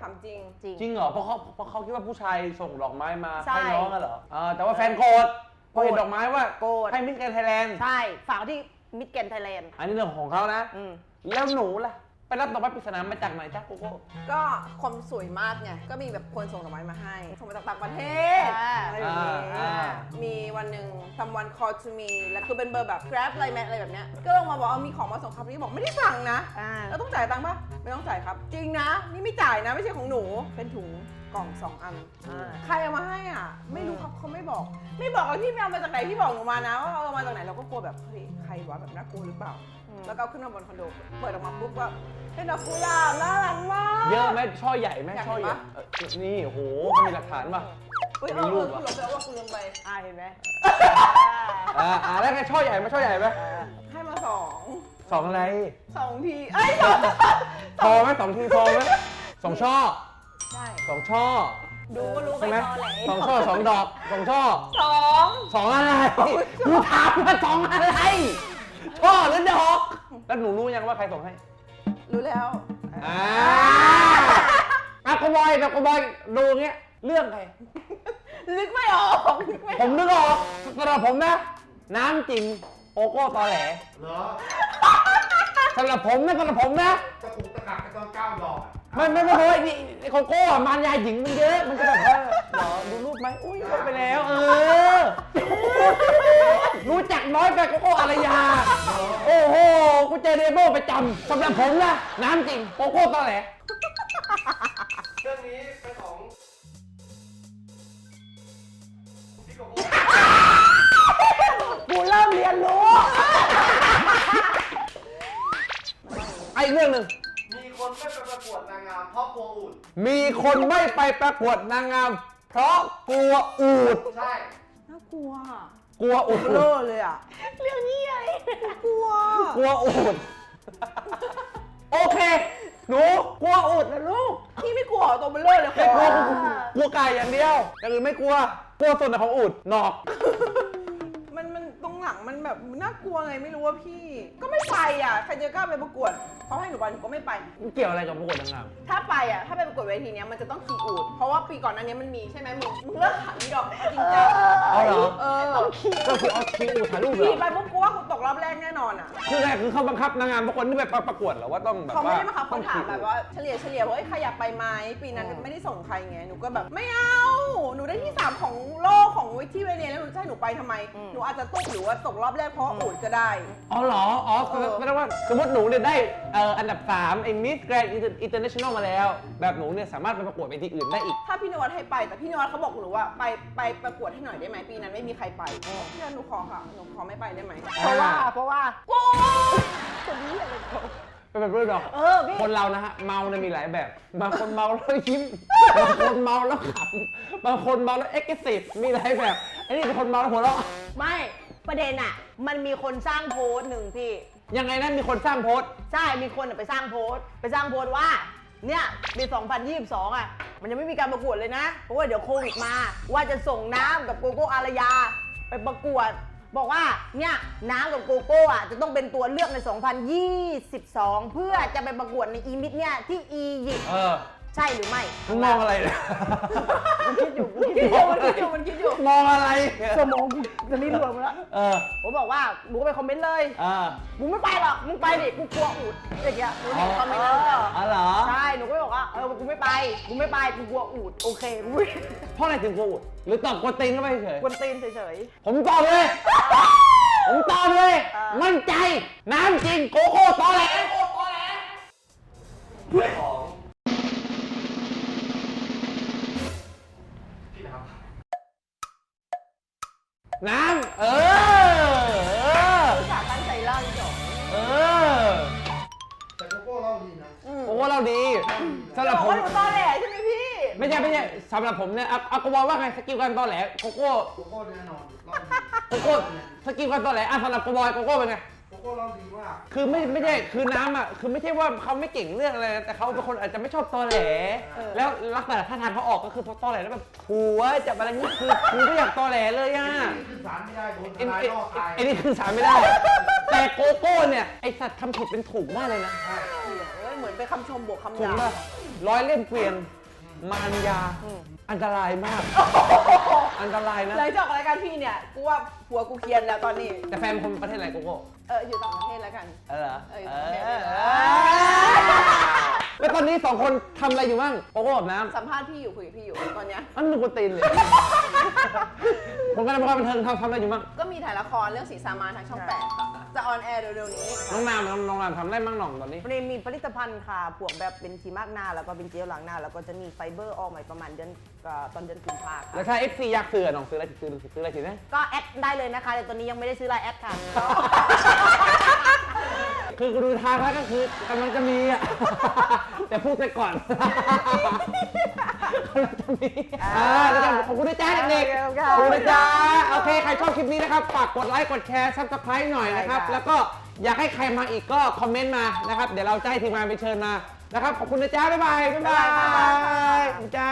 [SPEAKER 3] ทำจริง
[SPEAKER 2] จริง
[SPEAKER 1] จริงเหรอเพราะเขาเพราะเขาคิดว่าผู้ชายส่งดอกไม้มา
[SPEAKER 2] ใช่
[SPEAKER 1] ให้น้องกันเหรออ่าแต่ว่าแฟนโกรธพอเห็นดอกไม้ว่า
[SPEAKER 2] โกรธ
[SPEAKER 1] ให้มิสแกรนไทยแลนด์
[SPEAKER 2] ใช่ ฝากไว้ที่มิสแกรน n d ไทยแลนด์
[SPEAKER 1] อันนี้เรื่องของเขานะ
[SPEAKER 2] อืม
[SPEAKER 1] แล้วหนูล่ะ ไปรับดอกไม้ปริศนามาจากไหนจ๊ะโกโก้
[SPEAKER 3] ก็ความสวยมากไงก็มีแบบคนส่งดอกไม้มาให้ส่งมาจากต่างประเทศ
[SPEAKER 2] อ่า
[SPEAKER 3] อะไรแบบนี้
[SPEAKER 1] อ่า
[SPEAKER 3] มีวันหนึ่ง someone call to me แล้วคือเป็นเบอร์แบบ grab อะไรแมอะไรแบบเนี้ยก็ลงมาบอกเอามีของมาส่งครับนี่บอกไม่ได้สั่งนะ
[SPEAKER 2] อ่า
[SPEAKER 3] แล้วต้องจ่ายตังค์ปะไม่ต้องจ่ายครับ จริงนะ นี่ไม่จ่ายนะไม่ใช่ของหนูเป็นถุง กล่องสองอัน
[SPEAKER 2] อ่า
[SPEAKER 3] ใครเอามาให้อะ ไม่รู้ครับเขาไม่บอก ไม่บอกว่าพี่ไม่เอามาจากไหนพี่บอกหนูมานะว่าเอามาจากไหนเราก็กลัวแบบเฮ้ยใครวะแบบน่ากลัวหรือเปล่า
[SPEAKER 2] อืม
[SPEAKER 3] แล้วก็เอาขึ้นมาบนคอนโดเปิดออกมาปุ๊บก็เป็นดอกกุหลาบน่ารักมาก
[SPEAKER 1] เยอะไหมช่อใหญ่ไหม
[SPEAKER 3] อยากเห็น
[SPEAKER 1] ช่อใหญ่
[SPEAKER 3] ปะ
[SPEAKER 1] เออนี่โอ้โหเขามีหลักฐานป่ะ
[SPEAKER 3] อุ้ย
[SPEAKER 1] มี
[SPEAKER 3] เออ
[SPEAKER 1] รู
[SPEAKER 3] เอ
[SPEAKER 1] ป
[SPEAKER 3] อ
[SPEAKER 1] อะ
[SPEAKER 3] กูหลงไปแล้วว่ากูลืมไป
[SPEAKER 2] อ่าเห็นไหม
[SPEAKER 1] อ่าอ่าแล้วไงช่อใหญ่ไหมช่อใหญ่ไหม
[SPEAKER 3] ให้มาสอง
[SPEAKER 1] สองอะไร
[SPEAKER 3] สองทีเอ้ยสอง
[SPEAKER 1] พอไหมสองทีพอไหมสองช่อ
[SPEAKER 3] ใช่
[SPEAKER 1] สองช่อ
[SPEAKER 2] ดูก็รู้ไป
[SPEAKER 1] ใช่ไหม
[SPEAKER 2] ตอแหล
[SPEAKER 1] สองช่อสองดอกสองช่อ
[SPEAKER 3] สอง
[SPEAKER 1] สองอะไรกูถามว่าสองอะไร ช่อหรือดอก แล้วหนูรู้ยังว่าใครส่งให้
[SPEAKER 3] รู้แล้ว
[SPEAKER 1] อ่าอะกบอยแบบกบอยดูอย่างเงี้ย เรื่องใคร
[SPEAKER 3] นึกไม่ออกนึกไม่อ
[SPEAKER 1] ผ
[SPEAKER 3] อก
[SPEAKER 1] มนึกออกสำหรับผมนะ น้ำจริงโกโก้ตอแหล
[SPEAKER 5] เหรอ
[SPEAKER 1] สำหรับผมนะสำหรับผมนะ
[SPEAKER 5] ตะกุกตะกักไปตอนเก้าดอกอะ
[SPEAKER 1] ไม่ไม่ไม่เพราะว่านี่ไอ้โกโก้อะมารยาหญิงมันเยอะมันจะแบบว่าเหรอดูรูปไหมอุ้ยลบไปแล้ว เออ รู้จักน้อยไปโกโก้อารยา โอ้โหกูเจอเดโมประจำสำหรับผมนะน้ำจริงโกโก้ตอแหล
[SPEAKER 5] เรื่องนี้เป็นของพี่โกโก้
[SPEAKER 2] กูเริ่มเรียนรู้
[SPEAKER 1] ไอ้เรื่องหนึ่ง
[SPEAKER 5] มี คนไม่ไปประกวดนางงามเพราะกลัวอุ่น
[SPEAKER 1] มีคนไม่ไปประกวดนางงาม เพราะกลัวอูด
[SPEAKER 5] ใช่
[SPEAKER 3] น่ากลัว
[SPEAKER 1] กลัวอูด
[SPEAKER 3] เบลอเลยอะ
[SPEAKER 2] เรื่องนี้ไง
[SPEAKER 3] กลัว
[SPEAKER 1] กลัวอูด โอเค หนูกลัวอูดนะลูก
[SPEAKER 3] พี่ไม่กลัวเหรอตัวเบลอเลย
[SPEAKER 1] ไม่กลัว
[SPEAKER 3] ค
[SPEAKER 1] ก
[SPEAKER 3] อ
[SPEAKER 1] ลัวกลัวไก่อย่างเดียวอย่างอื่นไม่กลัว กลัวส่วนไหนของอูดหนอก
[SPEAKER 3] มันมันตรงหลังมันแบบน่ากลัวไงไม่รู้ว่าพี่ ก็ไม่ไปอะใครจะกล้าไปประกวดเขาให้หนูไปหนูก็ไม่ไป
[SPEAKER 1] มันเกี่ยวอะไรกับประกวดนางงาม
[SPEAKER 3] ถ้าไปอะถ้าไปประกวดเวทีเนี้ยมันจะต้องขี่อูดเพราะว่าปีก่อนหนั้นเนี้ยมันมีใช่ไหมมึงมึงเลิกขันดอกจริงจัง
[SPEAKER 1] เอาเหรอ
[SPEAKER 3] เออ
[SPEAKER 1] ก็คือเอาคิวถ่ายรูปเหร
[SPEAKER 3] ขี่
[SPEAKER 1] อ
[SPEAKER 3] ไปปุ๊บกูว่ากูตกรอบแรกแน่นอนอะ
[SPEAKER 1] คือไงคือเขาบังคับนางงามทุกคนที่ไปประกวดเหรอว่าต้องแบบ
[SPEAKER 3] เขาไม่
[SPEAKER 1] ว่า
[SPEAKER 3] ได้มาขับเขาถามแบบว่าเฉลี่ยเฉลี่ยว่าเอ้ยใครอยากไปไหมปีนั้นไม่ได้ส่งใครไงหนูก็แบบไม่เอาหนูได้ที่3ของโลกของที่เวเนียแล้วหนูจะให้หนูไปทำไมหนูอาจจะตุ๊กหรือว่าตกรอบแรกเพราะอูดก็ได้
[SPEAKER 1] อ๋อเหรออ๋อ
[SPEAKER 3] เออ
[SPEAKER 1] แสดงว่าสมมติหนูเนี่ยได้เอ่ออันดับ3ไอ้มิสแกรนด์อินเตอร์เนชั่นแนลมาแล้ว แบบหนูเนี่ยสามารถไปประกวดเวทีอื่นได้อีก
[SPEAKER 3] ถ้าพี่นวัดให้ไปแต่พี่นวัดเขาบอกหนูว่าไปไปประกวดให้หน่อยได้ไหมปีนั้นไม่มีใครไปพี่นวัดหนูขอค่ะหนูขอไม่ไปได้ไหม
[SPEAKER 2] เพราะว่าเพราะว่า
[SPEAKER 3] กู
[SPEAKER 2] คนนี้อะไรเขา
[SPEAKER 1] เป็นแบบนี้หรอ
[SPEAKER 2] เออพี่
[SPEAKER 1] คนเรานะฮะเมาเนี่ยมีหลายแบบบางคนเมาแล้วยิ้มบางคนเมาแล้วขำบางคนเมาแล้วเอ็กซ์ซีฟมีหลายแบบไอ้นี่เป็นคนเมาแล้วหัวเราะ
[SPEAKER 2] ไม่ประเด็นอะ มันมีคนสร้างโพสต์หนึ่งพี่
[SPEAKER 1] ยังไงนะมีคนสร้างโพสต์
[SPEAKER 2] ใช่ มีคนอะไปสร้างโพสต์ ไปสร้างโพสต์ว่า เนี่ยปี 2022 อะ มันยังไม่มีการประกวดเลยนะ เพราะว่าเดี๋ยวโควิดมา ว่าจะส่งน้ำกับโกโก้อารยา ไปประกวด บอกว่า เนี่ย น้ำกับโกโก้อะ จะต้องเป็นตัวเลือกใน 2022 เพื่อจะไปประกวดในอีมิดเนี่ยที่อียิปต์
[SPEAKER 1] เออ
[SPEAKER 2] ใช่หรือไม่
[SPEAKER 1] มึงมองอะไรเนี่ย
[SPEAKER 2] มันคิดอยู่มัน
[SPEAKER 3] คิ
[SPEAKER 2] คิ
[SPEAKER 3] ด
[SPEAKER 2] ด
[SPEAKER 3] อ
[SPEAKER 2] อยู่
[SPEAKER 3] ยู่มันคิดอยู่มันคิดอยู่
[SPEAKER 1] มองอะไร
[SPEAKER 2] สมองกูจะนี่รวมแล้ว
[SPEAKER 1] เออ
[SPEAKER 2] ผมบอกว่าหนูก็ไปคอมเมนต์เลย
[SPEAKER 1] เออ
[SPEAKER 2] มึงไม่ไปหรอก มึงไปดิกูกลัวอูดอย่างเงี้ยหนูเห็นคอมเมนต์
[SPEAKER 1] อ๋
[SPEAKER 2] นั้น
[SPEAKER 1] ออ๋อเหรอ
[SPEAKER 2] ใช่ หนูก็เลยบอกว่า เออ กูไม่ไป กูไม่ไป กูกลัวอูด โอเคกูไม่
[SPEAKER 1] เพราะอะไรถึงกลัวอุดหรือตอบกวนตีนเข้าไปเฉย
[SPEAKER 2] กวนตีนเฉย
[SPEAKER 1] ผมตอบเลย ผมตอบเลย
[SPEAKER 2] เออ
[SPEAKER 1] มั่นใจ น้ำจริงโกโก้ตอแหล
[SPEAKER 5] เรื่องของ
[SPEAKER 1] น้ำเออ เออ
[SPEAKER 2] ๆรู้จักตั้งใจเล่าจบ
[SPEAKER 1] เออ
[SPEAKER 5] แต่โกโก้เล่าดีนะ
[SPEAKER 1] โกโก้เราดีสำห
[SPEAKER 3] จะ
[SPEAKER 1] รับ
[SPEAKER 3] บอก
[SPEAKER 1] ผม
[SPEAKER 3] ว่าหนูตอแหลใช่ไหมพี่
[SPEAKER 1] ไม่ใช่ไม่ใช่สำหรับผมเนี่ยเอาเอากวาว่าไงสกิลการตอแหลโกโก้
[SPEAKER 5] โกโก้แน่นอนเล่าดี
[SPEAKER 1] โกโก้สกิลการตอแหลอะสำหรับกวอยโกโก้เป็นไง
[SPEAKER 5] โกโก้เล่าดีมาก
[SPEAKER 1] คือไม่ไม่ใช่คือน้ำอะคือไม่ใช่ว่าเขาไม่เก่งเรื่องอะไรนะแต่เขาเป็นคนอาจจะไม่ชอบตอแหล แล้วลักษณะท่าทางเขาออกก็คือพอตอแหลแล้วแบบหัวจับอะไรเงี้ยคือคือไม่อยากตอแหลเลยอะ
[SPEAKER 5] ขึ้นศาลไม่ได้โดน
[SPEAKER 1] ไอ้
[SPEAKER 5] ทนาย
[SPEAKER 1] ไอ้
[SPEAKER 5] ล่อตาย
[SPEAKER 1] ไอ้นี่คือสารไม่ได้ แต่โกโก้เนี่ยไอสัตว์ทำผิดเป็นถูกได้เลยนะ
[SPEAKER 3] เอ้ยเหมือนเป็นคำชมบวกคำ
[SPEAKER 1] ถูก
[SPEAKER 3] ด่า
[SPEAKER 1] ป่ะร้อยเล่มเกวียนมารยา อันตรายมาก อันตรายนะ
[SPEAKER 3] หลังจากออกรายการพี่เนี่ย กูว่าหัวกูเคียนแล้วตอนนี้
[SPEAKER 1] แต่แฟนคนประเทศอะไรโกโก้
[SPEAKER 3] เอออยู่ต่างประเทศแล้วกัน
[SPEAKER 1] เออเหรอ
[SPEAKER 3] เออ
[SPEAKER 1] เอ
[SPEAKER 3] อยู่ต่างประเทศ
[SPEAKER 1] อแล้วตอนนี้สองคนทำอะไรอยู่บ้างโกโก้กับน้ำ
[SPEAKER 3] สัมภาษณ์พี่อยู่คุยกับพี่อยู่ตอนเนี้ย
[SPEAKER 1] อันนึงกูตีนเลย ผมก็เลยบอกว่าบันเทิงทำทำอะไรอยู่บ้าง
[SPEAKER 3] ก็มีถ่ายละครเรื่องสีสามานทางช่องแปดค่ะจะออนแอร์เร็วๆนี้
[SPEAKER 1] น้องนามน้องน้องนามทำได้มั่งหน่องตอนนี้
[SPEAKER 2] มันมีผลิตภัณฑ์ค่ะ พวกแบบเป็นทีมากหน้า แล้วก็เป็นเจลล้างหน้า แล้วก็จะมีไฟเบอร์ออกใหม่ประมาณเดือนเอ่อตอนเดือนกุมภา
[SPEAKER 1] แล้
[SPEAKER 2] ค่ะ
[SPEAKER 1] วถ้า FC อยากซื้อน้องซื้ออะไรซื้อซื้ออะไรสินะ
[SPEAKER 2] ก็แอดได้เลยนะคะ แต่ตอนนี้ยังไม่ได้ซื้อไลน์แอดค่ะ
[SPEAKER 1] คือกูดูทางแล้วก็คือกำลังจะมีอะ แต่พูดไปก่อน กำลังจะมีอ่าแล้วกันขอบคุณนะจ๊ะเด็กๆ
[SPEAKER 2] โอเค
[SPEAKER 1] ขอบคุณนะจ๊ะโอเคใครชอบคลิปนี้นะครับฝากกดไลค์กดแชร์ซับสไครต์หน่อยนะครับ
[SPEAKER 2] ใช่ค่ะ
[SPEAKER 1] แล้วก็อยากให้ใครมาอีกก็คอมเมนต์มานะครับ เดี๋ยวเราจะให้ทีมงานไปเชิญมานะครับขอบคุณนะจ๊ะบ๊ายบายบ๊ายบาย
[SPEAKER 2] บ๊ายบายค่ะ
[SPEAKER 1] ขอบคุณจ้า